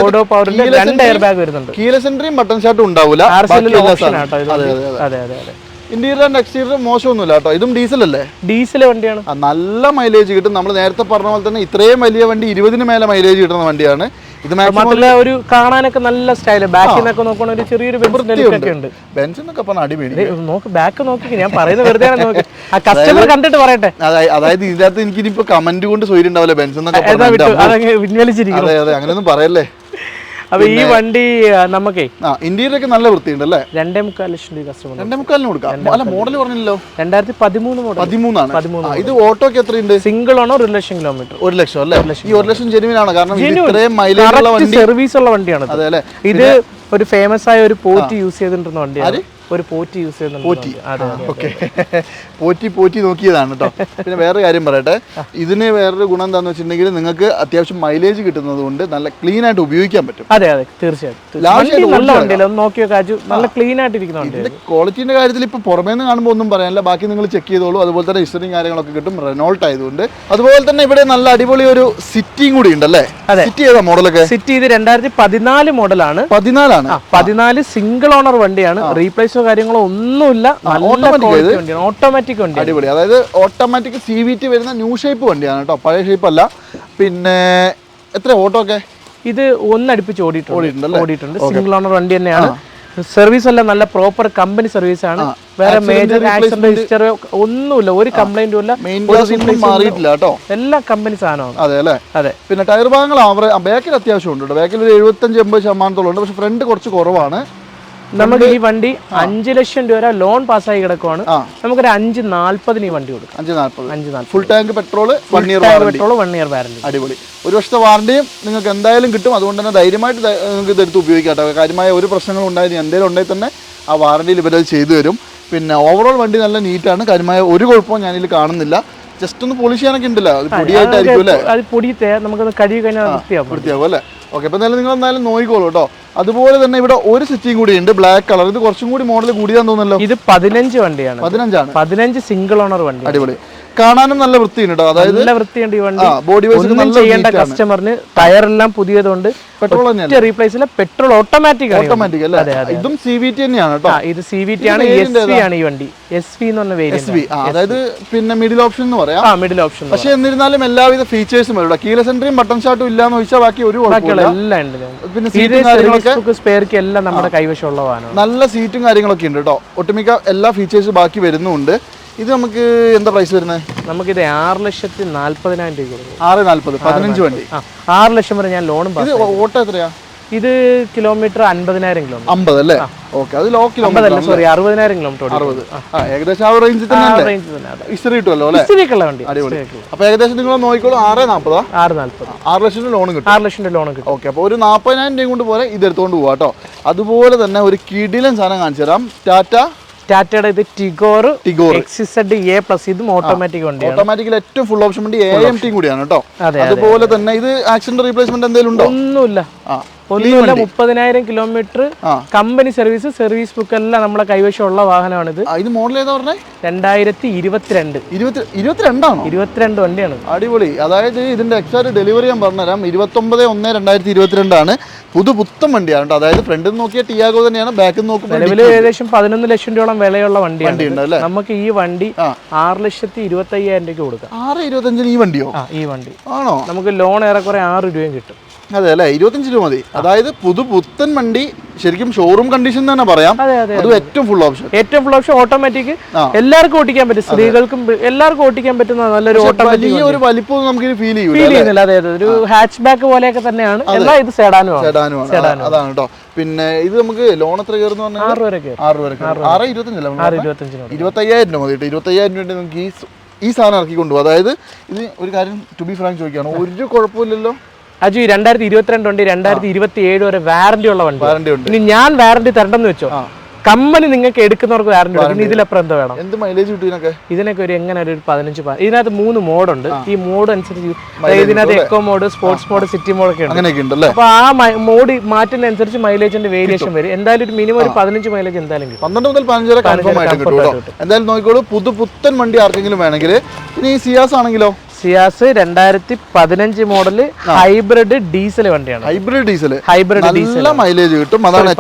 S1: odo പവറിന്റെ രണ്ട് എയർ ബാഗ് വരുന്നുണ്ട്.
S2: കീല സെൻട്രിയും ബട്ടൺ ഷാട്ടും ഉണ്ടാവില്ല
S1: ആർ എക്സ് എല്ലിൽ ഓപ്ഷൻ
S2: സാധനവും.
S1: ആട്ടോ ഇത്
S2: അതെ അതെ അതെ.
S1: അതെ അതെ അതെ.
S2: ഇന്റീരിയർ ആൻഡ് എക്സ്റ്റീരിയർ മോശമൊന്നുമില്ല കേട്ടോ. ഇതും ഡീസൽ അല്ലേ?
S1: ഡീസൽ വണ്ടിയാണ്.
S2: നല്ല മൈലേജ് കിട്ടും. നമ്മൾ നേരത്തെ പറഞ്ഞ പോലെ തന്നെ ഇത്രയും വലിയ വണ്ടി ഇരുപതിന് മേലെ മൈലേജ് കിട്ടുന്ന വണ്ടിയാണ്. ഇത്
S1: മാത്രമല്ല ഒരു കാണാനൊക്കെ നല്ല സ്റ്റൈൽ ബാക്കിൽ നിന്നൊക്കെ നോക്കുകയാണെങ്കിൽ ഒരു ചെറിയൊരു ഉണ്ട്.
S2: പറഞ്ഞ
S1: നോക്ക് ബാക്ക് നോക്കി ഞാൻ പറയുന്നത് വെറുതെ നോക്കി. ആ കസ്റ്റമർ കണ്ടിട്ട് പറയട്ടെ.
S2: അതായത് ഇതിനകത്ത് എനിക്ക് ഇനിയിപ്പോ കമന്റ് കൊണ്ട് സൊയിൽ ഉണ്ടാവില്ല ബെൻസ് എന്നൊക്കെ
S1: ഏതാ
S2: പറഞ്ഞ
S1: വിട്ടു? അതങ്ങ് പിൻവലിച്ചിരിക്കുന്നു
S2: അതെ അതെ അങ്ങനെയൊന്നും പറയല്ലേ?
S1: അപ്പൊ ഈ വണ്ടി നമുക്ക്
S2: ഇന്റീരിയർ ഒക്കെ നല്ല വൃത്തിയുണ്ട് അല്ലേ
S1: രണ്ടേ മുക്കാൽ ലക്ഷം രൂപ കസ്റ്റമർ
S2: രണ്ടേ മുക്കാലിന് കൊടുക്കാം. അല്ല മോഡൽ പറഞ്ഞില്ലല്ലോ?
S1: രണ്ടായിരത്തി പതിമൂന്ന് മോഡൽ
S2: പതിമൂന്നാണ്.
S1: പതിമൂന്ന്
S2: ഇത് ഓട്ടോക്ക് എത്രയുണ്ട്?
S1: സിംഗിൾ ആണോ ഒരു ലക്ഷം കിലോമീറ്റർ
S2: ഒരു ലക്ഷം അല്ലേ? ഈ ഒരു ലക്ഷം ജെനുവിനാണ് കാരണം ഇത് ഇത്രയും മൈലേജ്
S1: സർവീസ് ഉള്ള വണ്ടിയാണ്
S2: അതെ അല്ലേ?
S1: ഇത് ഒരു ഫേമസ് ആയ ഒരു പോർട്ട് യൂസ് ചെയ്തിട്ടുള്ള വണ്ടിയാണ്. ഒരു പോറ്റി യൂസ് ചെയ്യുന്നുണ്ട് പോറ്റി. അതെ
S2: ഓക്കെ പോറ്റി പോറ്റി നോക്കിയതാണ് കേട്ടോ പിന്നെ വേറെ കാര്യം പറയട്ടെ. ഇതിന് വേറൊരു ഗുണം എന്താന്ന് വെച്ചിട്ടുണ്ടെങ്കിൽ നിങ്ങൾക്ക് അത്യാവശ്യം മൈലേജ് കിട്ടുന്നത് കൊണ്ട് നല്ല ക്ലീൻ ആയിട്ട് ഉപയോഗിക്കാൻ പറ്റും.
S1: അതെ അതെ തീർച്ചയായിട്ടും. നല്ല വണ്ടിയല്ല? ഒന്ന് നോക്കിയോ കാജു നല്ല ക്ലീൻ ആയിട്ട്
S2: ഇതിന്റെ ക്വാളിറ്റിന്റെ കാര്യത്തിൽ ഇപ്പൊ പുറമേ നിന്ന് കാണുമ്പോൾ ഒന്നും പറയാനില്ല. ബാക്കി നിങ്ങൾ ചെക്ക് ചെയ്തോളൂ. അതുപോലെ തന്നെ ഹിസ്റ്ററിയും കാര്യങ്ങളൊക്കെ കിട്ടും. റെനോൾട്ട് ആയതുകൊണ്ട്. അതുപോലെ തന്നെ ഇവിടെ നല്ല അടിപൊളി ഒരു സിറ്റിയും കൂടി ഉണ്ടല്ലേ. സിറ്റി ഏതാ മോഡലൊക്കെ
S1: സിറ്റി ഇത് രണ്ടായിരത്തി പതിനാല് മോഡലാണ്
S2: പതിനാലാണ്.
S1: പതിനാല് സിംഗിൾ ഓണർ വണ്ടിയാണ്. റീപ്ലേസോ കാര്യങ്ങളോ ഒന്നുമില്ല. നല്ല ഓട്ടോമാറ്റിക് വണ്ടി
S2: അടിപൊളി. അതായത് ഓട്ടോമാറ്റിക് സി വി ടി വരുന്ന ന്യൂ ഷേപ്പ് വണ്ടിയാണ് കേട്ടോ. പഴയ ഷേപ്പ് അല്ല. പിന്നെ എത്ര ഓട്ടോ ഒക്കെ
S1: ഇത് ഒന്നടിപ്പിച്ച് ഓടിയിട്ടുണ്ട്? ഓടിയിട്ടുണ്ട്. സിംഗിൾ ഓണർ വണ്ടി തന്നെയാണ്. സർവീസ് എല്ലാം നല്ല പ്രോപ്പർ കമ്പനി സർവീസ് ആണ്. വേറെ മേജർ ആക്സിഡന്റ് ഹിസ്റ്ററി ഒന്നുമില്ല. ഒരു കംപ്ലൈന്റും ഇല്ല.
S2: മാറിയിട്ടില്ല
S1: എല്ലാ കമ്പനി സാധനമാണ്
S2: അതെ അല്ലേ?
S1: അതെ.
S2: പിന്നെ ടയർ ഭാഗങ്ങൾ ബാക്കിൽ അത്യാവശ്യം ഉണ്ട് ബാക്കിൽ ഒരു എഴുപത്തഞ്ച് എൺപത് ശതമാനത്തോളം ഉണ്ട്. പക്ഷെ ഫ്രണ്ട് കുറച്ച് കുറവാണ്.
S1: നമുക്ക് ഈ വണ്ടി അഞ്ച് ലക്ഷം രൂപ വരെ ലോൺ പാസ്സായി കിടക്കുവാണ്. നമുക്കൊരു അഞ്ച് നാല്പതിന് ഈ വണ്ടി കൊടുക്കാം.
S2: അഞ്ച് നാല്പത്
S1: അഞ്ച് നാല്പത്
S2: full tank petrol one year
S1: petrol one year warranty
S2: അടിപൊളി. ഒരു വർഷത്തെ വാറണ്ടിയും നിങ്ങൾക്ക് എന്തായാലും കിട്ടും. അതുകൊണ്ട് തന്നെ ധൈര്യമായിട്ട് നിങ്ങൾക്ക് ഇതെടുത്ത് ഉപയോഗിക്കാം കേട്ടോ. കാര്യമായ ഒരു പ്രശ്നങ്ങളും ഉണ്ടായത് എന്തെങ്കിലും ഉണ്ടെങ്കിൽ തന്നെ ആ വാറണ്ടിയിൽ ഇവരത് ചെയ്തു തരും. പിന്നെ ഓവറോൾ വണ്ടി നല്ല നീറ്റാണ് കാര്യമായ ഒരു കുഴപ്പവും ഞാനിതിൽ കാണുന്നില്ല. ജസ്റ്റ് ഒന്ന് പോളിഷ് ചെയ്യാനൊക്കെ ഉണ്ടല്ലോ. അത് പൊടിയായിട്ടായിരിക്കും അല്ലേ?
S1: അത് പൊടിയത്തെ നമുക്ക് കഴുകി കഴിഞ്ഞാൽ വൃത്തിയാവും.
S2: വൃത്തിയാവും അല്ലേ? ഓക്കെ അപ്പോൾ എന്തായാലും നിങ്ങൾ എന്തായാലും നോക്കിക്കോളൂ കേട്ടോ. അതുപോലെ തന്നെ ഇവിടെ ഒരു സിറ്റിയും കൂടി ഉണ്ട് ബ്ലാക്ക് കളർ ഇത് കുറച്ചും കൂടി മോഡൽ കൂടിയാന്ന് തോന്നുന്നല്ലോ.
S1: ഇത് പതിനഞ്ച് വണ്ടിയാണ്.
S2: പതിനഞ്ചാണ്.
S1: പതിനഞ്ച് സിംഗിൾ ഓണർ വണ്ടി
S2: അടിപൊളി. കാണാനും നല്ല വൃത്തിയുണ്ട് കേട്ടോ. അതായത്
S1: നല്ല വൃത്തിയുണ്ട് ഈ വണ്ടി.
S2: ബോഡി വൈസ്
S1: ചെയ്യേണ്ട കസ്റ്റമറിന് ടയറെല്ലാം പുതിയതുകൊണ്ട്
S2: പെട്രോൾ തന്നെയാണ്
S1: റീപ്ലേസ് ഇല്ല പെട്രോൾ ഓട്ടോമാറ്റിക് ആണ്
S2: ഓട്ടോമാറ്റിക് അല്ലേ? ഇതും സി വി ടി തന്നെയാണ് കേട്ടോ.
S1: ഇത് സി വി ടി ആണ് എസ് വി ആണ് ഈ വണ്ടി. എസ് വി എന്ന് പറഞ്ഞ
S2: എസ്
S1: വേരിയന്റ്
S2: വി അതായത് പിന്നെ മിഡിൽ ഓപ്ഷൻ എന്ന് പറയാം.
S1: ആ മിഡിൽ ഓപ്ഷൻ
S2: പക്ഷേ എന്നിരുന്നാലും എല്ലാവിധ ഫീച്ചേഴ്സും വരും കീല സെൻട്രിയും ബട്ടൺ ഷാട്ടും ഇല്ലാന്ന് ചോദിച്ചാൽ ബാക്കി ഒരു
S1: എല്ലാം ഉണ്ട്.
S2: പിന്നെ സീറ്റും കാര്യങ്ങളൊക്കെ
S1: സ്പെയർക്ക് എല്ലാം നമ്മുടെ കൈവശമുള്ളതാണ്
S2: നല്ല സീറ്റും കാര്യങ്ങളൊക്കെ ഉണ്ട് കേട്ടോ. ഒട്ടുമിക്ക എല്ലാ ഫീച്ചേഴ്സും ബാക്കി വരുന്നുണ്ട്. ഇത് നമുക്ക് എന്താ പ്രൈസ് വരുന്നത്
S1: നമുക്കിത് ആറ് ലക്ഷത്തി നാല്പതിനായിരം രൂപ കൊടുക്കും.
S2: ആറ് നാല്പത് പതിനഞ്ച് വണ്ടി.
S1: ആ ആറ് ലക്ഷം വരെ ഞാൻ ലോണും
S2: ഇത് ഓട്ടോ എത്രയാ?
S1: ഇത് കിലോമീറ്റർ അൻപതിനായിരം കിലോമീറ്റർ
S2: അമ്പത് അല്ലേ? ഓക്കെ അത് ലോ കിലോമീറ്റർ
S1: സോറി അറുപതിനായിരം കിലോമീറ്റർ
S2: അറുപത്. ആ. ഏകദേശം ആ റേഞ്ചിൽ തന്നെ അല്ലേ?
S1: റേഞ്ച് തന്നെ അതെ.
S2: ഇസ്റ്ററി കിട്ടുമല്ലോ അല്ലേ?
S1: ഇച്ചിരിയൊക്കെയുള്ള വണ്ടി
S2: അടിപൊളി. അപ്പൊ ഏകദേശം നിങ്ങൾ നോക്കിക്കോളൂ ആറ് നാൽപ്പതാ
S1: ആറ് നാല്പത്.
S2: ആറ് ലക്ഷത്തിന് ലോൺ കിട്ടും.
S1: ആറ് ലക്ഷം രൂപ ലോൺ കിട്ടും.
S2: ഓക്കെ അപ്പോൾ ഒരു നാൽപ്പതിനായിരം രൂപ കൊണ്ട് പോലെ ഇത് എടുത്തുകൊണ്ട് പോവാട്ടോ കേട്ടോ. അതുപോലെ തന്നെ ഒരു കിടിലൻ സാധനം കാണിച്ചു തരാം. ടാറ്റ
S1: ടാറ്റയുടെ ഇത് Tigor
S2: Tigor.
S1: X Z A plus ഇതും ഓട്ടോമാറ്റിക് വണ്ടിയാണ്.
S2: ഓട്ടോമാറ്റിക്കിൽ ഏറ്റവും ഫുൾ ഓപ്ഷൻ വണ്ടി എ എം ടി കൂടിയാണ് കേട്ടോ. അതുപോലെ തന്നെ ഇത് ആക്സിഡന്റ് റീപ്ലേസ്മെന്റ് എന്തെങ്കിലും ഉണ്ടോ?
S1: ഒന്നുമില്ല. ഒന്നുമില്ല മുപ്പതിനായിരം kilometre company service service book എല്ലാം നമ്മുടെ കൈവശമുള്ള വാഹനമാണിത്
S2: ആ, ഇത് മോഡൽ ഏതാ പറഞ്ഞത്
S1: രണ്ടായിരത്തി ഇരുപത്തിരണ്ട്.
S2: ഇരുപത്തിരണ്ടാണ്?
S1: ഇരുപത്തിരണ്ട് വണ്ടിയാണ്.
S2: അടിപൊളി. അതായത് ഇതിന്റെ എക്സാക്ട് ഡെലിവറി ഞാൻ പറഞ്ഞുതരാം. ഇരുപത്തൊമ്പത് ഒന്ന് രണ്ടായിരത്തി ഇരുപത്തിരണ്ടാണ്. പുതു പുത്തൻ വണ്ടിയാണ് അതായത് ഫ്രണ്ടിൽ നോക്കിയ ടിയാഗോ തന്നെയാണ് ബാക്കിൽ നോക്കുന്നത് നോക്കുമ്പോൾ
S1: നിലവിൽ ഏകദേശം പതിനൊന്ന് ലക്ഷം രൂപയോളം വിലയുള്ള വണ്ടിയാണ്
S2: വണ്ടിയുണ്ട്
S1: നമുക്ക് ഈ വണ്ടി. ആറ് ലക്ഷത്തി ഇരുപത്തി അയ്യായിരം രൂപയ്ക്ക് കൊടുക്കാം.
S2: ആറ് ഇരുപത്തഞ്ചിന് ഈ വണ്ടിയോ?
S1: ആ ഈ വണ്ടി.
S2: ആണോ?
S1: നമുക്ക് ലോൺ ഏറെക്കുറെ ആറ് രൂപയും കിട്ടും.
S2: അതെ അല്ലേ ഇരുപത്തഞ്ച് രൂപ മതി. അതായത് പുതു പുത്തൻ വണ്ടി ശരിക്കും ഷോറൂം കണ്ടീഷൻ തന്നെ പറയാം.
S1: അതെ
S2: ഏറ്റവും ഫുൾ ഓപ്ഷൻ
S1: ഏറ്റവും ഫുൾ ഓപ്ഷൻ ഓട്ടോമാറ്റിക് എല്ലാവർക്കും ഓട്ടിക്കാൻ പറ്റും. സ്ത്രീകൾക്കും എല്ലാവർക്കും ഓട്ടിക്കാൻ പറ്റുന്ന നല്ലൊരു ഓട്ടോമാറ്റിക്
S2: ഒരു വലിപ്പം നമുക്ക് ഫീൽ
S1: ചെയ്യുന്നില്ല. അതെ അതെ. ഒരു ഹാച്ച് ബാക്ക് പോലെയൊക്കെ തന്നെയാണ്. എന്നാൽ ഇത് സെഡാനും
S2: അതാണ് കേട്ടോ പിന്നെ ഇത് നമുക്ക് ലോൺ എത്ര കയറുന്ന പറഞ്ഞാൽ
S1: ആറ്
S2: ആറ് വരെ ആറ് ഇരുപത്തഞ്ചല്ല ഇരുപത്തയ്യായിരം രൂപ മതി കേട്ടോ ഇരുപത്തയ്യായിരം രൂപ നമുക്ക് ഈ ഈ സാധനം ഇറക്കി കൊണ്ടുപോകും അതായത് ഇത് ഒരു കാര്യം ടു ബി ഫ്രാങ്ക് ചോദിക്കുകയാണ്. ഒരു കുഴപ്പമില്ലല്ലോ.
S1: അജു രണ്ടായിരത്തി ഇരുപത്തിരണ്ട് വണ്ടി രണ്ടായിരത്തി ഇരുപത്തി ഏഴ് വരെ വാറന്റി ഉള്ള വണ്ടി.
S2: വാറണ്ടി ഉണ്ട്.
S1: ഇനി ഞാൻ വാറന്റി തരണ്ടെന്ന് വെച്ചോ? കമ്പനി നിങ്ങൾക്ക് എടുക്കുന്നവർക്ക് വാറണ്ടി കൊടുക്കും ഇതിലപ്പുറം എന്താ വേണം?
S2: എന്ത് മൈലേജ് കിട്ടും ഇതിനൊക്കെ?
S1: ഇതിനൊക്കെ ഒരു എങ്ങനെ ഒരു പതിനഞ്ച് ഇതിനകത്ത് മൂന്ന് മോഡുണ്ട് ഈ മോഡ് അനുസരിച്ച് അതായത് ഇതിനകത്ത് eco mode sports mode city mode ഒക്കെ ഉണ്ട്. അപ്പൊ ആ മോഡ് മാറ്റുന്ന അനുസരിച്ച് മൈലേജിന്റെ വേരിയേഷൻ വരും. എന്തായാലും ഒരു മിനിമം ഒരു പതിനഞ്ച് മൈലേജ് എന്തായാലും
S2: പന്ത്രണ്ട് മുതൽ പതിനഞ്ച് വരെ എന്തായാലും നോക്കിക്കോളൂ. പുതു പുത്തൻ വണ്ടി ആർക്കെങ്കിലും വേണമെങ്കിൽ ഇനി സിയാസ് ആണെങ്കിലോ?
S1: സിയാസ് രണ്ടായിരത്തി പതിനഞ്ച് മോഡൽ ഹൈബ്രിഡ് ഡീസൽ വണ്ടിയാണ്.
S2: Hybrid diesel
S1: hybrid diesel
S2: mileage കിട്ടും. അതാണ്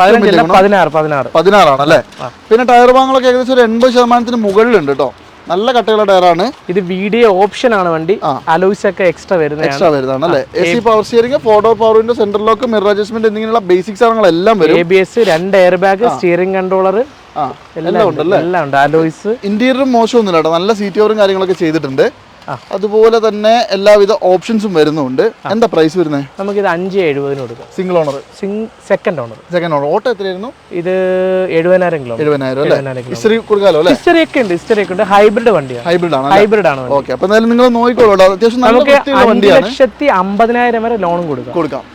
S1: പതിനാറ് പതിനാറ്.
S2: പതിനാറാണ് അല്ലേ പിന്നെ ടയർ ഭാഗങ്ങളൊക്കെ ഏകദേശം ഒരു എൺപത് ശതമാനത്തിന് മുകളിലുണ്ട് കേട്ടോ നല്ല കട്ടയുള്ള ടയറാണ്.
S1: ഇത് വീഡിയോ ഓപ്ഷൻ ആണ് വണ്ടി. അലോയ്സ് ഒക്കെ എക്സ്ട്രാ വരുന്നത്
S2: എക്സ്ട്രാ വരുന്നതാണ് അല്ലേ A C power steering four door power window central lock mirror adjustment എന്നിങ്ങനെയുള്ള ബേസിക് സാധനങ്ങളെല്ലാം വരും.
S1: എ ബി എസ് രണ്ട് എയർ ബാഗ് സ്റ്റിയറിംഗ് കൺട്രോളർ എല്ലാം ഉണ്ട് എല്ലാം ഉണ്ട്. അലോയ്സ്
S2: ഇന്റീരിയറും മോശമൊന്നുമില്ല കേട്ടോ നല്ല സീറ്റ് കവറും കാര്യങ്ങളൊക്കെ ചെയ്തിട്ടുണ്ട്. അതുപോലെ തന്നെ എല്ലാവിധ ഓപ്ഷൻസും വരുന്നുണ്ട്. എന്താ പ്രൈസ് വരുന്നത്
S1: ഇത് അഞ്ച് എഴുപതിന് കൊടുക്കാം.
S2: Single owner
S1: second owner
S2: second owner auto എത്രയായിരുന്നു?
S1: ഇത് എഴുപതിനായിരം കിലോ.
S2: എഴുപതിനായിരം അല്ലേ? ഹിസ്റ്ററി കൊടുക്കാലോ അല്ലേ?
S1: ഹിസ്റ്ററി ഒക്കെ ഉണ്ട് ഹിസ്റ്ററി ഒക്കെ ഉണ്ട്. ഹൈബ്രിഡ് വണ്ടിയാണ്
S2: ഹൈബ്രിഡ് ആണ്
S1: ഹൈബ്രിഡ് ആണ്
S2: ഓക്കെ അപ്പൊ എന്തായാലും നിങ്ങൾ നോക്കിക്കോളൂ. അത്യാവശ്യം നല്ല
S1: നമുക്ക്
S2: വണ്ടിയാണ്.
S1: ലക്ഷത്തി അമ്പതിനായിരം വരെ ലോണും കൊടുക്കാം.
S2: കൊടുക്കാം.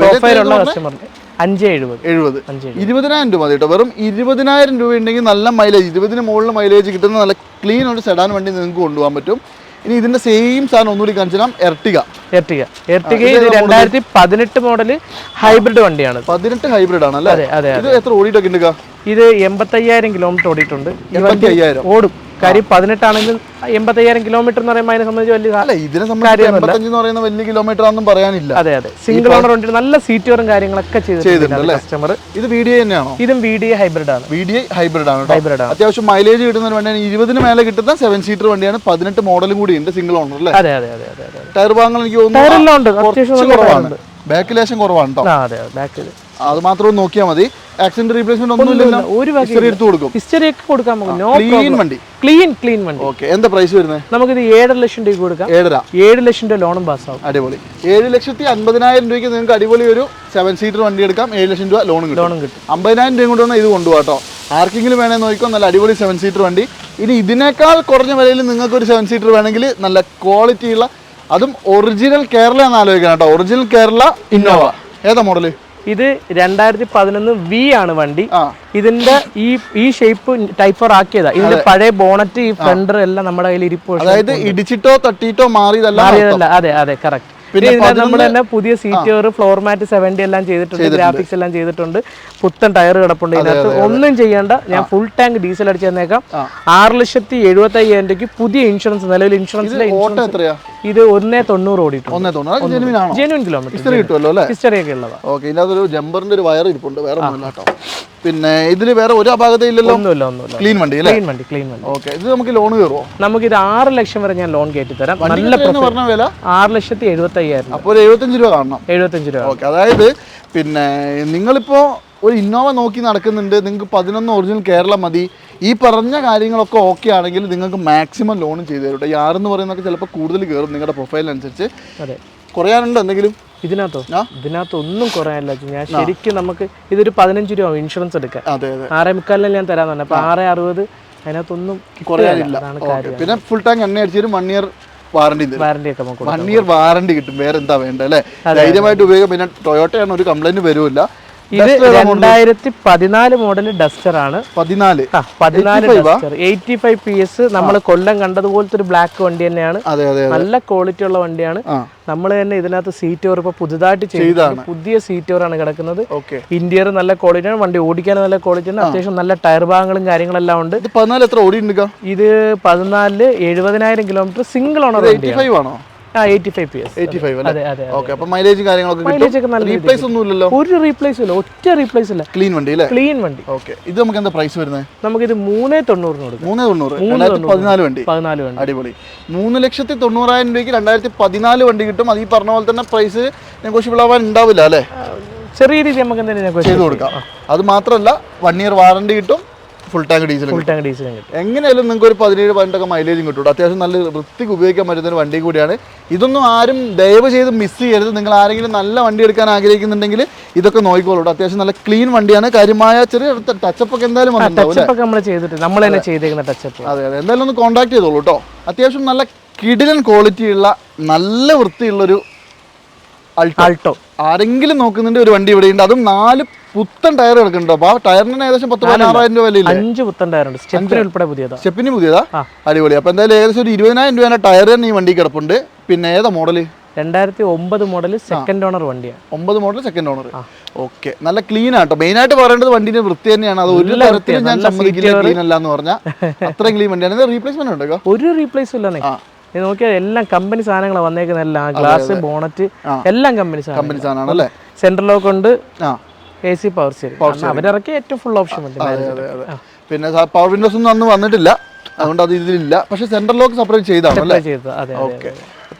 S1: പ്രൊഫൈലുള്ള കസ്റ്റമറിന് അഞ്ച് എഴുപത്.
S2: എഴുപത്. ഇരുപതിനായിരം രൂപ മതി കേട്ടോ. വെറും ഇരുപതിനായിരം രൂപ ഉണ്ടെങ്കിൽ നല്ല മൈലേജ് ഇരുപതിന് മുകളിൽ മൈലേജ് കിട്ടുന്ന നല്ല ക്ലീൻ ഒരു സെഡാൻ വണ്ടി നിങ്ങൾക്ക് കൊണ്ടുപോകാൻ പറ്റും. ഇനി ഇതിന്റെ സെയിം സാധനം ഒന്നുകൂടി കാണിച്ചാൽ എർട്ടിക
S1: എർട്ടിക എർട്ടിക ഇത് രണ്ടായിരത്തി പതിനെട്ട് മോഡൽ ഹൈബ്രിഡ് വണ്ടിയാണ്.
S2: പതിനെട്ട് ഹൈബ്രിഡ് ആണ് അല്ലേ? ഇത് എത്ര ഓടിയിട്ടൊക്കെ ഉണ്ട്
S1: ഇത് എൺപത്തയ്യായിരം കിലോമീറ്റർ ഓടിയിട്ടുണ്ട്.
S2: എൺപത്തി അയ്യായിരം
S1: ഓടും. കാര്യം പതിനെട്ടാണെങ്കിൽ എൺപത്തയ്യായിരം കിലോമീറ്റർ എന്ന് പറയുമ്പോൾ അതിനെ സംബന്ധിച്ച് വലിയ
S2: അല്ല ഇതിനെ സംബന്ധിച്ച് എൺപത്തഞ്ച് എന്ന് പറയുന്ന വലിയ കിലോമീറ്റർ ആണെന്നും പറയാനില്ല.
S1: അതെ അതെ. സിംഗിൾ ഓണർ ഉണ്ട് നല്ല സീറ്റുകളും കാര്യങ്ങളൊക്കെ ചെയ്തിട്ടുണ്ട് കസ്റ്റമർ
S2: ഇത് വി ഡി തന്നെയാണോ?
S1: ഇതും വി ഡി ഹൈബ്രിഡ് ആണ്.
S2: വി ഡി ഹൈബ്രിഡ് ആണ്
S1: ഹൈബ്രിഡ് ആണ്.
S2: അത്യാവശ്യം മൈലേജ് കിട്ടുന്ന വണ്ടിയാണ്. ഇരുപതിന് മേലെ കിട്ടുന്ന സെവൻ സീറ്റർ വണ്ടിയാണ്. പതിനെട്ട് മോഡലും കൂടി ഉണ്ട് സിംഗിൾ ഓണർ അല്ലേ?
S1: അതെ അതെ അതെ അതെ
S2: ടയർ ഭാഗങ്ങൾ എനിക്ക് തോന്നുന്നു ബാക്ക് ലേശം കുറവാണ് കേട്ടോ.
S1: അതെ ബാക്കിൽ
S2: അത് മാത്രം നോക്കിയാൽ മതി. ആക്സിഡന്റ് റീപ്ലേസ്മെന്റ് ഒന്നും ഇല്ല
S1: ഒരു
S2: ഹിസ്റ്ററി എടുത്ത് കൊടുക്കും.
S1: ഹിസ്റ്ററി ഒക്കെ കൊടുക്കാൻ നോ
S2: ക്ലീൻ വണ്ടി.
S1: ക്ലീൻ ക്ലീൻ വണ്ടി.
S2: ഓക്കെ എന്താ പ്രൈസ് വരുന്നത്
S1: നമുക്ക് ഇത് ഏഴര ലക്ഷം രൂപ കൊടുക്കാം.
S2: ഏഴര.
S1: ഏഴ് ലക്ഷം രൂപ ലോണും പാസ്സാവും
S2: അടിപൊളി. ഏഴ് ലക്ഷത്തി അൻപതിനായിരം രൂപയ്ക്ക് നിങ്ങൾക്ക് അടിപൊളി ഒരു സെവൻ സീറ്റർ വണ്ടി എടുക്കാം. ഏഴ് ലക്ഷം രൂപ ലോണും കിട്ടും.
S1: ലോണും കിട്ടും.
S2: അമ്പതിനായിരം രൂപ കൊണ്ട് വന്നാൽ ഇത് കൊണ്ടുപോകാം കേട്ടോ ആർക്കെങ്കിലും വേണേ നോക്കിക്കോ. നല്ല അടിപൊളി സെവൻ സീറ്റർ വണ്ടി. ഇനി ഇതിനേക്കാൾ കുറഞ്ഞ വിലയിൽ നിങ്ങൾക്ക് ഒരു സെവൻ സീറ്റർ വേണമെങ്കിൽ നല്ല ക്വാളിറ്റിയുള്ള അതും ഒറിജിനൽ കേരള എന്ന് ആലോചിക്കണം കേട്ടോ. ഒറിജിനൽ കേരള ഇന്നോവ ഏതാ മോഡൽ
S1: ഇത് രണ്ടായിരത്തി പതിനൊന്ന് വി ആണ് വണ്ടി. ഇതിന്റെ ഈ ഈ ഷേപ്പ് ടൈപ്പർ ആക്കിയതാ ഇതിന്റെ പഴയ ബോണറ്റ് ഈ ഫ്രണ്ടർ എല്ലാം നമ്മുടെ കയ്യിൽ ഇരിപ്പോ
S2: അതായത് ഇടിച്ചിട്ടോ തട്ടിയിട്ടോ മാറിയതല്ല
S1: മാറിയതല്ല. അതെ അതെ കറക്റ്റ് പിന്നെ നമ്മൾ തന്നെ പുതിയ സീറ്റ് ഫ്ലോർ മാറ്റ് സെവന്റി എല്ലാം ചെയ്തിട്ടുണ്ട് ഗ്രാഫിക്സ് എല്ലാം ചെയ്തിട്ടുണ്ട്. പുത്തൻ ടയർ കിടപ്പുണ്ട് ഇതിനകത്ത്. ഒന്നും ചെയ്യേണ്ട. ഞാൻ ഫുൾ ടാങ്ക് ഡീസൽ അടിച്ചു തന്നേക്കാം ആറ് ലക്ഷത്തി എഴുപത്തി അയ്യായിരം രൂപയ്ക്ക് പുതിയ ഇൻഷുറൻസ് നിലവിൽ ഇൻഷുറൻസിലെ ഇത് ഒന്നേ തൊണ്ണൂറ് ഓടിയിട്ടുണ്ട്.
S2: ജെനുവിൻ
S1: കിലോമീറ്റർ
S2: ഹിസ്റ്ററി
S1: ഒക്കെ ഉള്ളതാണ്
S2: ഓക്കെ ഇതിനകത്തൊരു ജമ്പറിന്റെ ഒരു വയർ ഇരിപ്പുണ്ട്. വേറെ കേട്ടോ. പിന്നെ ഇതിൽ വേറെ ഒരു അപാകത ഇല്ലല്ലോ?
S1: ഒന്നുമില്ല ഒന്നുമില്ല.
S2: ക്ലീൻ വണ്ടി
S1: ക്ലീൻ വണ്ടി ക്ലീൻ വണ്ടി.
S2: ഓക്കെ ഇത് നമുക്ക് ലോൺ കയറുമോ
S1: നമുക്ക് ഇത് ആറ് ലക്ഷം വരെ ഞാൻ ലോൺ കയറ്റി തരാം. നല്ല
S2: പറഞ്ഞ വില?
S1: ആറ് ലക്ഷത്തി എഴുപത്തി അയ്യായിരം
S2: അപ്പോൾ ഒരു എഴുപത്തഞ്ച് രൂപ കാണണം.
S1: എഴുപത്തഞ്ച് രൂപ.
S2: ഓക്കെ അതായത് പിന്നെ നിങ്ങളിപ്പോ ഒരു ഇന്നോവ നോക്കി നടക്കുന്നുണ്ട്. നിങ്ങൾക്ക് പതിനൊന്ന് ഒറിജിനൽ കേരളം മതി. ഈ പറഞ്ഞ കാര്യങ്ങളൊക്കെ ഓക്കെ ആണെങ്കിൽ നിങ്ങൾക്ക് മാക്സിമം ലോൺ ചെയ്തു തരും. ഈ ആറെന്ന് പറയുന്നതൊക്കെ ചിലപ്പോൾ കൂടുതൽ കയറും നിങ്ങളുടെ പ്രൊഫൈലിനനുസരിച്ച്
S1: അതെ.
S2: കുറയാനുണ്ടോ എന്തെങ്കിലും?
S1: ഇതിനകത്തോ? ഇതിനകത്ത് ഒന്നും കുറയാനില്ല ഞാൻ ശരിക്കും നമുക്ക് ഇതൊരു പതിനഞ്ച് രൂപ ഇൻഷുറൻസ് എടുക്കാം ആറേ മുക്കാലിന് ഞാൻ തരാൻ തന്നെ അപ്പൊ ആറേ അറുപത് അതിനകത്തൊന്നും
S2: കുറയാനില്ല. പിന്നെ ഫുൾ ടാങ്ക് എണ്ണ അടിച്ചൊരു one year warranty one year warranty കിട്ടും. വേറെ എന്താ വേണ്ടത് അല്ലേ? ധൈര്യമായിട്ട് ഉപയോഗിക്കാം പിന്നെ ടൊയോട്ടയാണ് ഒരു കംപ്ലൈന്റ് വരില്ല
S1: ഇത് രണ്ടായിരത്തി പതിനാല് മോഡൽ ഡസ്റ്റർ ആണ്.
S2: പതിനാല്.
S1: പതിനാല്
S2: 85 ആ?
S1: Duster eighty five P S നമ്മൾ കൊല്ലം കണ്ടതുപോലത്തെ ഒരു ബ്ലാക്ക് വണ്ടി തന്നെയാണ്. നല്ല ക്വാളിറ്റി ഉള്ള വണ്ടിയാണ്. നമ്മൾ തന്നെ ഇതിനകത്ത് സീറ്റ് ഓർ ഇപ്പൊ പുതുതായിട്ട് ചെയ്ത പുതിയ സീറ്റ് ഓറാണ് കിടക്കുന്നത്.
S2: ഓക്കെ.
S1: ഇന്ത്യർ നല്ല ക്വാളിറ്റിയാണ് വണ്ടി ഓടിക്കാൻ നല്ല ക്വാളിറ്റി ആണ് അത്യാവശ്യം നല്ല ടയർ ഭാഗങ്ങളും കാര്യങ്ങളെല്ലാം ഉണ്ട്.
S2: ഇത് പതിനാല് എത്ര ഓടി ഉണ്ട്
S1: ഇത് പതിനാലിൽ എഴുപതിനായിരം കിലോമീറ്റർ സിംഗിൾ ഓണർ
S2: ആണോ? മൈലേജും കാര്യങ്ങളൊക്കെ
S1: ഒരു റീപ്ലേസ് ഇല്ല ഒറ്റ റീപ്ലേസ് ഇല്ല.
S2: ക്ലീൻ വണ്ടി
S1: ക്ലീൻ വണ്ടി.
S2: ഓക്കെ ഇത് നമുക്ക് എന്താ പ്രൈസ് വരുന്നത്
S1: നമുക്ക് ഇത് മൂന്നേ തൊണ്ണൂറിന് കൊടുക്കാം.
S2: മൂന്ന് തൊണ്ണൂറ്. പതിനാല് വണ്ടി.
S1: പതിനാല് വണ്ടി.
S2: അടിപൊളി. മൂന്ന് ലക്ഷത്തി തൊണ്ണൂറായിരം രൂപയ്ക്ക് രണ്ടായിരത്തി പതിനാല് വണ്ടി കിട്ടും. അത് ഈ പറഞ്ഞ പോലെ തന്നെ പ്രൈസ് നെഗോഷ്യബിൾ ആവാൻ ഉണ്ടാവില്ല അല്ലേ?
S1: ചെറിയ രീതി നമുക്ക് എന്തെങ്കിലും
S2: ചെയ്ത് കൊടുക്കാം. അത് മാത്രമല്ല വൺ ഇയർ വാറണ്ടി കിട്ടും. Full tank diesel
S1: full tank diesel കിട്ടും.
S2: എങ്ങനെയായാലും നിങ്ങൾക്ക് ഒരു പതിനേഴ് പതിനെട്ടൊക്കെ മൈലേജും കിട്ടും. അത്യാവശ്യം നല്ല വൃത്തിക്ക് ഉപയോഗിക്കാൻ പറ്റുന്ന ഒരു വണ്ടി കൂടിയാണ്. ഇതൊന്നും ആരും ദയവ് ചെയ്ത് മിസ് ചെയ്യരുത്. നിങ്ങൾ ആരെങ്കിലും നല്ല വണ്ടി എടുക്കാൻ ആഗ്രഹിക്കുന്നുണ്ടെങ്കിൽ ഇതൊക്കെ നോക്കിക്കോളൂ അത്യാവശ്യം നല്ല ക്ലീൻ വണ്ടിയാണ്. കാര്യമായ ചെറിയ ടച്ചപ്പ് ഒക്കെ എന്തായാലും
S1: ടച്ചപ്പ് ഒക്കെ നമ്മൾ ചെയ്തിട്ട് നമ്മൾ തന്നെ ചെയ്തേക്കുന്ന ടച്ചപ്പ്
S2: അതെ അതെ. എന്തായാലും ഒന്ന് കോൺടാക്ട് ചെയ്തോളൂ കേട്ടോ. അത്യാവശ്യം നല്ല കിടിലൻ ക്വാളിറ്റി ഉള്ള നല്ല വൃത്തിയുള്ളൊരു അൾട്ടോ ആരെങ്കിലും നോക്കുന്നുണ്ട് ഒരു വണ്ടി ഇവിടെ ഉണ്ട്. അതും നാല് പുത്തൻ ടയർ കിടക്കുന്നുണ്ടോ അപ്പൊ ആ ടയറിന് ഏകദേശം പത്ത് പതിനാറായിരം രൂപ വിലയില്ല?
S1: അഞ്ച് പുത്തൻ ടയർ ഉണ്ട്. സ്റ്റെപ്പിന് ഉൾപ്പെടെ പുതിയതാ.
S2: സ്റ്റെപ്പിന് പുതിയതാ. അടിപൊളി. അപ്പൊ എന്തായാലും ഏകദേശം ഒരു ഇരുപതിനായിരം രൂപ ടയർ തന്നെ ഈ വണ്ടി കിടപ്പുണ്ട്. പിന്നെ ഏതാ മോഡൽ
S1: രണ്ടായിരത്തി ഒമ്പത് മോഡൽ സെക്കൻഡ് ഓണർ വണ്ടിയാണ്
S2: ഒമ്പത് മോഡൽ സെക്കൻഡ് ഓണർ ഓക്കെ. നല്ല ക്ലീൻ ആട്ടോ. മെയിൻ ആയിട്ട് പറയേണ്ടത് വണ്ടിന്റെ വൃത്തി തന്നെയാണ്. അത് ഒരു തരത്തിലും ഞാൻ സമ്മതിക്കില്ല ക്ലീൻ അല്ല എന്ന് പറഞ്ഞാൽ അത്രയും ക്ലീൻ വണ്ടിയാണ്. റീപ്ലേസ്മെന്റ് ഉണ്ടോ
S1: ഒരു റീപ്ലേസും ഇല്ല നോക്കിയാൽ എല്ലാം കമ്പനി സാധനങ്ങളാണ് വന്നേക്കുന്ന എല്ലാം ഗ്ലാസ് ബോണറ്റ് എല്ലാം കമ്പനി സാധനം
S2: കമ്പനി സാധനമാണ് അല്ലേ
S1: സെൻട്രൽ ലോക്ക് ഉണ്ട് എ സി പവർ സ്റ്റിയറിംഗ് അവരിറക്കിയ ഏറ്റവും ഫുൾ ഓപ്ഷൻ
S2: പിന്നെ പവർ വിൻഡോസ് ഒന്നും അന്ന് വന്നിട്ടില്ല. അതുകൊണ്ട് അത് ഇതിലില്ല. പക്ഷെ സെൻട്രൽ ലോക്ക് സെപ്പറേറ്റ് ചെയ്താണ് അല്ലേ? ഓക്കെ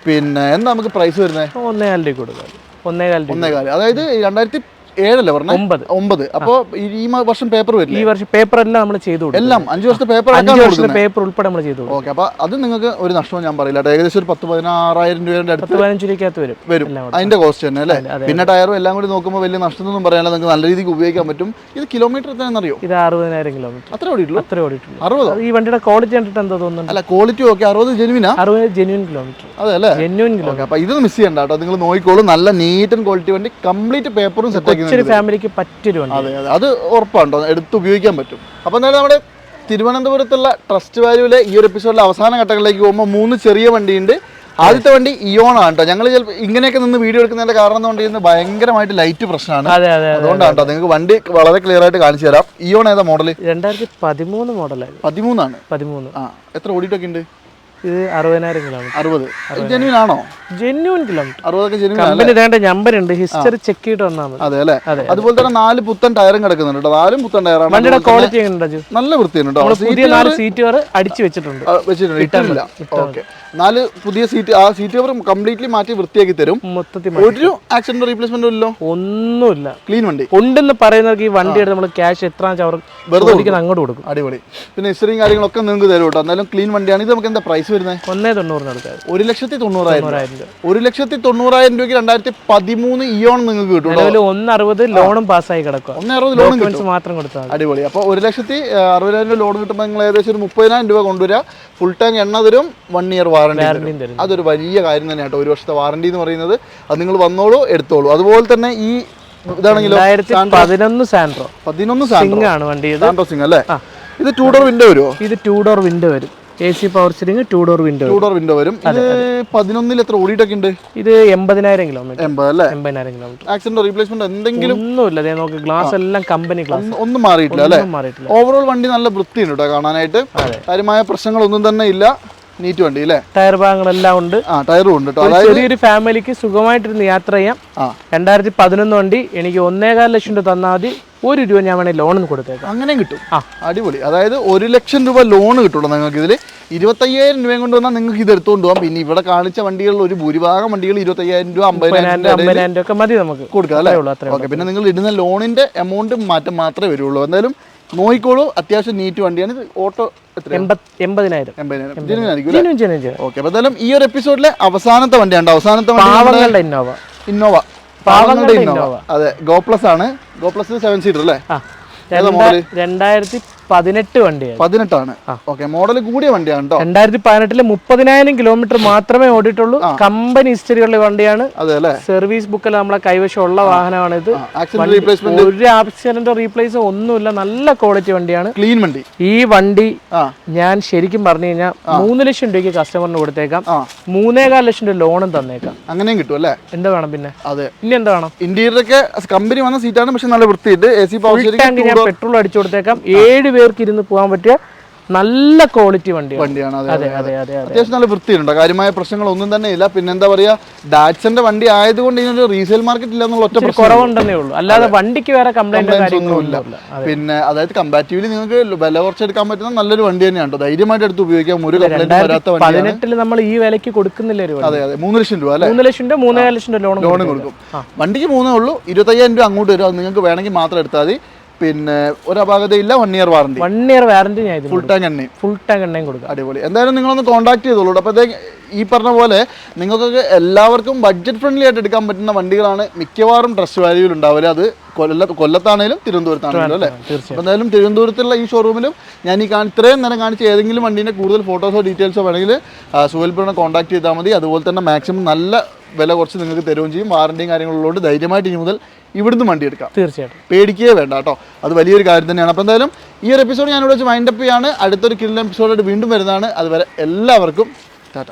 S2: പിന്നെ എന്താ നമുക്ക് പ്രൈസ് വരുന്നത്
S1: ഒന്നേകാൽ രൂപ കൊടുക്കാം ഒന്നേകാൽ രൂപ
S2: ഒന്നേ കാലം. അതായത് രണ്ടായിരത്തി ഏഴല്ലേ പറഞ്ഞത്
S1: ഒമ്പത്.
S2: ഒമ്പത്. അപ്പോൾ ഈ വർഷം പേപ്പർ വരില്ല?
S1: ഈ വർഷം പേപ്പർ എല്ലാം നമ്മൾ ചെയ്തു
S2: എല്ലാം. അഞ്ച് വർഷത്തെ പേപ്പർ
S1: അഞ്ച് വർഷത്തെ പേപ്പർ ഉൾപ്പെടെ നമ്മൾ ചെയ്തു
S2: ഓക്കെ. അപ്പൊ അത് നിങ്ങൾക്ക് ഒരു നഷ്ടവും ഞാൻ പറയില്ല. ഏകദേശം ഒരു പത്ത് പതിനാറായിരം രൂപയുടെ അടുത്ത്
S1: പതിനഞ്ച് രൂപയ്ക്കകത്ത് വരും.
S2: വരും. അതിന്റെ കോസ്റ്റ് തന്നെ അല്ലേ? പിന്നെ ടയറും എല്ലാം കൂടി നോക്കുമ്പോൾ വലിയ നഷ്ടമൊന്നും പറയാനില്ല. നിങ്ങൾക്ക് നല്ല രീതിക്ക് ഉപയോഗിക്കാൻ പറ്റും. ഇത് കിലോമീറ്റർ എത്രയാണെന്നറിയോ?
S1: ഇത് അറുപതിനായിരം കിലോമീറ്റർ
S2: അത്ര ഓടിയിട്ടുള്ളൂ?
S1: അത്ര ഓടിയിട്ടുള്ളൂ.
S2: അറുപതോ?
S1: ഈ വണ്ടിയുടെ ക്വാളിറ്റി കണ്ടിട്ട് എന്താ തോന്നുന്നു
S2: അല്ല ക്വാളിറ്റി ഓക്കെ അറുപത് ജെനുവിനാ
S1: അറുപത് ജെനുവിൻ കിലോമീറ്റർ
S2: അതെ അല്ലേ?
S1: ജെനുവിൻ കിലോമീറ്റർ
S2: ഓക്കെ അപ്പൊ ഇത് മിസ് ചെയ്യണ്ട കേട്ടോ. നിങ്ങൾ നോക്കിക്കോളൂ. നല്ല നീറ്റ് ആൻഡ് ക്വാളിറ്റി വണ്ടി. കംപ്ലീറ്റ് പേപ്പറും സെറ്റ് ആക്കി
S1: ഇച്ചിരി ഫാമിലിക്ക് പറ്റിയൊരു വണ്ടി
S2: അതെ അതെ. അത് ഉറപ്പാണ്ടോ എടുത്ത് ഉപയോഗിക്കാൻ പറ്റും. അപ്പോൾ എന്തായാലും നമ്മുടെ തിരുവനന്തപുരത്തുള്ള ട്രസ്റ്റ് വാല്യൂലെ ഈ ഒരു എപ്പിസോഡിലെ അവസാന ഘട്ടങ്ങളിലേക്ക് പോകുമ്പോൾ മൂന്ന് ചെറിയ വണ്ടിയുണ്ട്. ആദ്യത്തെ വണ്ടി ഇയോൺ ആണ് കേട്ടോ ഞങ്ങൾ ചിലപ്പോൾ ഇങ്ങനെയൊക്കെ നിന്ന് വീഡിയോ എടുക്കുന്നതിന്റെ കാരണം എന്ന് പറഞ്ഞാൽ ഭയങ്കരമായിട്ട് ലൈറ്റ് പ്രശ്നമാണ്.
S1: അതെ അതെ അതെ
S2: അതുകൊണ്ടാണ് കേട്ടോ നിങ്ങൾക്ക് വണ്ടി വളരെ ക്ലിയർ ആയിട്ട് കാണിച്ചു തരാം. ഇയോൺ ഏതാ മോഡൽ
S1: രണ്ടായിരത്തി പതിമൂന്ന് മോഡലാണ്
S2: പതിമൂന്നാണ്.
S1: പതിമൂന്ന്.
S2: ആ എത്ര ഓടിയിട്ടൊക്കെ ഉണ്ട്?
S1: ഇത് അറുപതിനായിരം കിലോമീറ്റർ
S2: അറുപത്. ജെന്യൂൻ ആണോ?
S1: ജെന്യൂൻ കിലോമീറ്റർ
S2: അറുപതൊക്കെ ജെന്യൂൻ
S1: കമ്പനി വേണ്ട നമ്പർ ഉണ്ട് ഹിസ്റ്ററി ചെക്ക് ചെയ്തിട്ട് വന്നാൽ
S2: അതെ അല്ലേ? അതുപോലെ തന്നെ നാല് പുത്തൻ ടയറും കിടക്കുന്നുണ്ട് നാലും പുത്തൻ ടയറാണ്
S1: വണ്ടിയുടെ ക്വാളിറ്റി എങ്ങനെയുണ്ട്
S2: നല്ല വൃത്തിയുണ്ട്
S1: പുതിയ നാല് സീറ്റ് കവർ അടിച്ചു വെച്ചിട്ടുണ്ട്.
S2: വെച്ചിട്ടുണ്ട്. ഇട്ടില്ല ഓക്കെ നാല് പുതിയ സീറ്റ് ആ സീറ്റ് കവർ കംപ്ലീറ്റ്ലി മാറ്റി വൃത്തിയാക്കി തരും.
S1: മൊത്തത്തിൽ
S2: ഒരു ആക്സിഡന്റ് റീപ്ലേസ്മെന്റ് ഇല്ലല്ലോ
S1: ഒന്നുമില്ല.
S2: ക്ലീൻ വണ്ടി.
S1: ഉണ്ടെന്ന് പറയുന്നവർക്ക് ഈ വണ്ടി എടുത്ത് നമ്മൾ ക്യാഷ് എത്ര അവർ
S2: വെറുതെ
S1: അങ്ങോട്ട് കൊടുക്കും.
S2: അടിപൊളി. പിന്നെ ഹിസ്റ്ററിയും കാര്യങ്ങളൊക്കെ നിങ്ങൾക്ക് തരും കേട്ടോ. എന്നാലും ക്ലീൻ വണ്ടിയാണ്. ഇത് നമുക്ക് എന്താ പ്രൈസ് വരുന്നത്
S1: ഒന്നേ തൊണ്ണൂറിന്
S2: ഒരു ലക്ഷത്തി തൊണ്ണൂറായിരം രൂപ. ഒരു ലക്ഷത്തി തൊണ്ണൂറായിരം രൂപയ്ക്ക് രണ്ടായിരത്തി പതിമൂന്ന് ഇയോൺ നിങ്ങൾക്ക് കിട്ടും
S1: നിലവിൽ ഒന്ന് അറുപത് ലോണും പാസ്സായി കിടക്കും
S2: ഒന്ന് അറുപത് ലോൺ കിട്ടും.
S1: മാത്രം കൊടുത്താൽ
S2: അടിപൊളി. അപ്പോൾ ഒരു ലക്ഷത്തി അറുപതിനായിരം രൂപ ലോൺ കിട്ടുമ്പോൾ നിങ്ങൾ ഏകദേശം ഒരു മുപ്പതിനായിരം രൂപ കൊണ്ടുവരിക ഫുൾ ടാങ്ക് എണ്ണ തരും വൺ ഇയർ വാറണ്ടി
S1: തരും.
S2: അതൊരു വലിയ കാര്യം തന്നെയാണ് കേട്ടോ ഒരു വർഷത്തെ വാറണ്ടി എന്ന് പറയുന്നത് അത് നിങ്ങൾ വന്നോളൂ എടുത്തോളൂ. അതുപോലെ തന്നെ ഈ ഇതാണെങ്കിലും?
S1: രണ്ടായിരത്തി പതിനൊന്ന് സാൻഡ്രോ
S2: പതിനൊന്ന് സാൻഡ്രോ
S1: സിംഗ് ആണ് വണ്ടി
S2: സാൻഡ്രോ സിംഗ് അല്ലേ? ഇത് ടൂ ഡോർ വിൻഡോ വരുമോ
S1: ഇത് ടൂ ഡോർ വിൻഡോ വരും. A C power steering two door window
S2: two door window വരും. ഇത് പതിനൊന്നിൽ എത്ര ഓടിയിട്ടൊക്കെ ഉണ്ട്?
S1: ഇത് എൺപതിനായിരം കിലോമീറ്റർ
S2: എൺപത് അല്ലേ?
S1: എൺപതിനായിരം കിലോമീറ്റർ
S2: ആക്സിഡന്റ് റീപ്ലേസ്മെന്റ് എന്തെങ്കിലും?
S1: ഒന്നുമില്ല നോക്ക് ഗ്ലാസ് എല്ലാം കമ്പനി ഗ്ലാസ്
S2: ഒന്ന് മാറിയിട്ടില്ല അല്ലേ?
S1: ഒന്നും മാറിയിട്ടില്ല.
S2: ഓവറോൾ വണ്ടി നല്ല വൃത്തിയുണ്ട് കേട്ടോ കാണാനായിട്ട്. കാര്യമായ പ്രശ്നങ്ങളൊന്നും തന്നെ ഇല്ല. നീറ്റ് വണ്ടി അല്ലേ?
S1: ടയർ ഭാഗങ്ങളെല്ലാം ഉണ്ട്.
S2: ആ ടയറും ഉണ്ട്
S1: ചെറിയൊരു ഫാമിലിക്ക് സുഖമായിട്ടിരുന്ന് യാത്ര ചെയ്യാം. രണ്ടായിരത്തി പതിനൊന്ന് വണ്ടി എനിക്ക് ഒന്നേകാൽ ലക്ഷം രൂപ തന്നാൽ മതി. ഒരു രൂപ ഞാൻ വേണേൽ ലോണും കൊടുത്തേക്കാം.
S2: അങ്ങനെ കിട്ടും.
S1: ആ.
S2: അടിപൊളി. അതായത് ഒരു ലക്ഷം രൂപ ലോൺ കിട്ടുള്ളൂ നിങ്ങൾക്ക് ഇതിൽ ഇരുപത്തയ്യായിരം രൂപയും കൊണ്ട് വന്നാൽ നിങ്ങൾക്ക് ഇത് എടുത്തുകൊണ്ട് പോകാം പിന്നെ ഇവിടെ കാണിച്ച വണ്ടികളിൽ ഒരു ഭൂരിഭാഗം വണ്ടികൾ ഇരുപത്തയ്യായിരം രൂപ അമ്പതിനായിരം
S1: ഒക്കെ മതി നമുക്ക്.
S2: കൊടുക്കാം അല്ലേ? ഓക്കെ പിന്നെ നിങ്ങൾ ഇടുന്ന ലോണിന്റെ എമൗണ്ട് മാറ്റം മാത്രമേ വരുള്ളൂ. എന്തായാലും നോയിക്കോളൂ അത്യാവശ്യം നീറ്റ് വണ്ടിയാണ്. ഇത് ഓട്ടോ. ഓക്കെ അപ്പോൾ എന്തായാലും ഈ ഒരു എപ്പിസോഡിലെ അവസാനത്തെ വണ്ടിയാണ്? അവസാനത്തെ
S1: ഇന്നോവ പാവങ്ങളുടെ
S2: ഇന്നോവ. അതെ ഗോപ്ലസ് ആണ് ഗോപ്ലസ് സെവൻ സീറ്റർ അല്ലേ?
S1: രണ്ടായിരത്തി പതിനെട്ട് വണ്ടിയാണ്.
S2: പതിനെട്ടാണ്. ഓക്കെ മോഡൽ കൂടിയ വണ്ടിയാണ് കേട്ടോ
S1: രണ്ടായിരത്തി പതിനെട്ടിൽ മുപ്പതിനായിരം കിലോമീറ്റർ മാത്രമേ ഓടിയിട്ടുള്ളൂ. കമ്പനി ഹിസ്റ്ററിയുള്ള വണ്ടിയാണ്. സർവീസ് ബുക്കിൽ നമ്മളെ കൈവശം ഉള്ള വാഹനമാണ് ഇത് ഒരു ആക്സിഡന്റോ റീപ്ലേസോ ഒന്നുമില്ല. നല്ല ക്വാളിറ്റി വണ്ടിയാണ്.
S2: ക്ലീൻ വണ്ടി.
S1: ഈ വണ്ടി ഞാൻ ശരിക്കും പറഞ്ഞു കഴിഞ്ഞാൽ മൂന്ന് ലക്ഷം രൂപയ്ക്ക് കസ്റ്റമറിന് കൊടുത്തേക്കാം. മൂന്നേകാൽ ലക്ഷം രൂപ ലോണും തന്നേക്കാം.
S2: അങ്ങനെയും കിട്ടും അല്ലേ?
S1: എന്താ വേണം പിന്നെ?
S2: അതെ.
S1: ഇനി എന്താ വേണം?
S2: ഇന്റീരിയറൊക്കെ കമ്പനി വന്ന സീറ്റാണ് പക്ഷെ നല്ല വൃത്തിയുണ്ട്. എ സി പവർ
S1: പെട്രോൾ അടിച്ചു കൊടുത്തേക്കാം. ഏഴ് പേർക്ക് ഇരുന്ന് പോകാൻ പറ്റിയ നല്ല ക്വാളിറ്റി വണ്ടി
S2: വണ്ടിയാണ് അതെ
S1: അതെ അതെ അതെ. അതെ
S2: അത്യാവശ്യം നല്ല വൃത്തിയുണ്ട് കാര്യമായ പ്രശ്നങ്ങളൊന്നും തന്നെ ഇല്ല. പിന്നെ എന്താ പറയാ ഡാറ്റ്സന്റെ വണ്ടി ആയതുകൊണ്ട് ഇതിനൊരു റീസെയിൽ മാർക്കറ്റ് ഇല്ല എന്നുള്ള ഒറ്റ
S1: കുറവുണ്ടെന്നേ ഉള്ളൂ. അല്ലാതെ വണ്ടിക്ക് വേറെ കംപ്ലൈന്റ്
S2: ഒന്നുമില്ല. പിന്നെ അതായത് കമ്പാറ്റീവ്ലി നിങ്ങൾക്ക് വില കുറച്ചെടുക്കാൻ പറ്റുന്ന നല്ലൊരു വണ്ടി തന്നെയാണ് ധൈര്യമായിട്ട് എടുത്ത് ഉപയോഗിക്കാം. ഒരു കംപ്ലൈന്റ് വരാത്ത
S1: പതിനെട്ടിൽ നമ്മൾ ഈ വിലക്ക് കൊടുക്കുന്നില്ല ഒരു
S2: അതെ അതെ. മൂന്ന് ലക്ഷം രൂപ അല്ലേ?
S1: മൂന്ന് ലക്ഷം രൂപ മൂന്നര ലക്ഷം രൂപ ലോൺ
S2: ലോൺ കൊടുക്കും. വണ്ടിക്ക് മൂന്നേ ഉള്ളൂ. ഇരുപത്തയ്യായിരം രൂപ അങ്ങോട്ട് വരും. അത് നിങ്ങൾക്ക് വേണമെങ്കിൽ മാത്രം എടുത്താൽ മതി. പിന്നെ ഒരു ഇല്ല one year warranty
S1: one year warranty ഞാൻ
S2: ഫുൾ ടാങ്ക് എണ്ണയും.
S1: ഫുൾ ടാങ്ക് എണ്ണയും കൊടുക്കും.
S2: അടിപൊളി. എന്തായാലും നിങ്ങളൊന്ന് കോൺടാക്ട് ചെയ്തോളൂ അപ്പോഴത്തേക്ക് ഈ പറഞ്ഞ പോലെ നിങ്ങൾക്കൊക്കെ എല്ലാവർക്കും ബഡ്ജറ്റ് ഫ്രണ്ട്ലി ആയിട്ട് എടുക്കാൻ പറ്റുന്ന വണ്ടികളാണ് മിക്കവാറും ഡ്രസ് വാല്യൂവിൽ ഉണ്ടാവില്ല അത് കൊല്ല കൊല്ലത്താണേലും തിരുവനന്തപുരത്താണേലും അല്ലേ? അപ്പോൾ എന്തായാലും തിരുവനന്തപുരത്തുള്ള ഈ ഷോറൂമിലും ഞാൻ ഈ കാണി ഇത്രയും നേരം കാണിച്ച ഏതെങ്കിലും വണ്ടീന്റെ കൂടുതൽ ഫോട്ടോസോ ഡീറ്റെയിൽസോ വേണമെങ്കിൽ സുഹൽപ്പിനെ കോൺടാക്ട് ചെയ്താൽ മതി. അതുപോലെ തന്നെ മാക്സിമം നല്ല വില കുറച്ച് നിങ്ങൾക്ക് തരുകയും ചെയ്യും. വാറണ്ടിയും കാര്യങ്ങളുള്ളതുകൊണ്ട് ധൈര്യമായിട്ട് ഇനി മുതൽ ഇവിടുന്ന് വണ്ടി എടുക്കാം.
S1: തീർച്ചയായിട്ടും.
S2: പേടിക്കുകയേ വേണ്ട കേട്ടോ. അത് വലിയൊരു കാര്യം തന്നെയാണ്. അപ്പോൾ എന്തായാലും ഈ ഒരു എപ്പിസോഡ് ഞാനിവിടെ വെച്ച് വൈൻഡപ്പ് ചെയ്യാണ്. അടുത്തൊരു കില്ല് എപ്പിസോഡായിട്ട് വീണ്ടും വരുന്നതാണ്. അതുവരെ എല്ലാവർക്കും ടാറ്റ.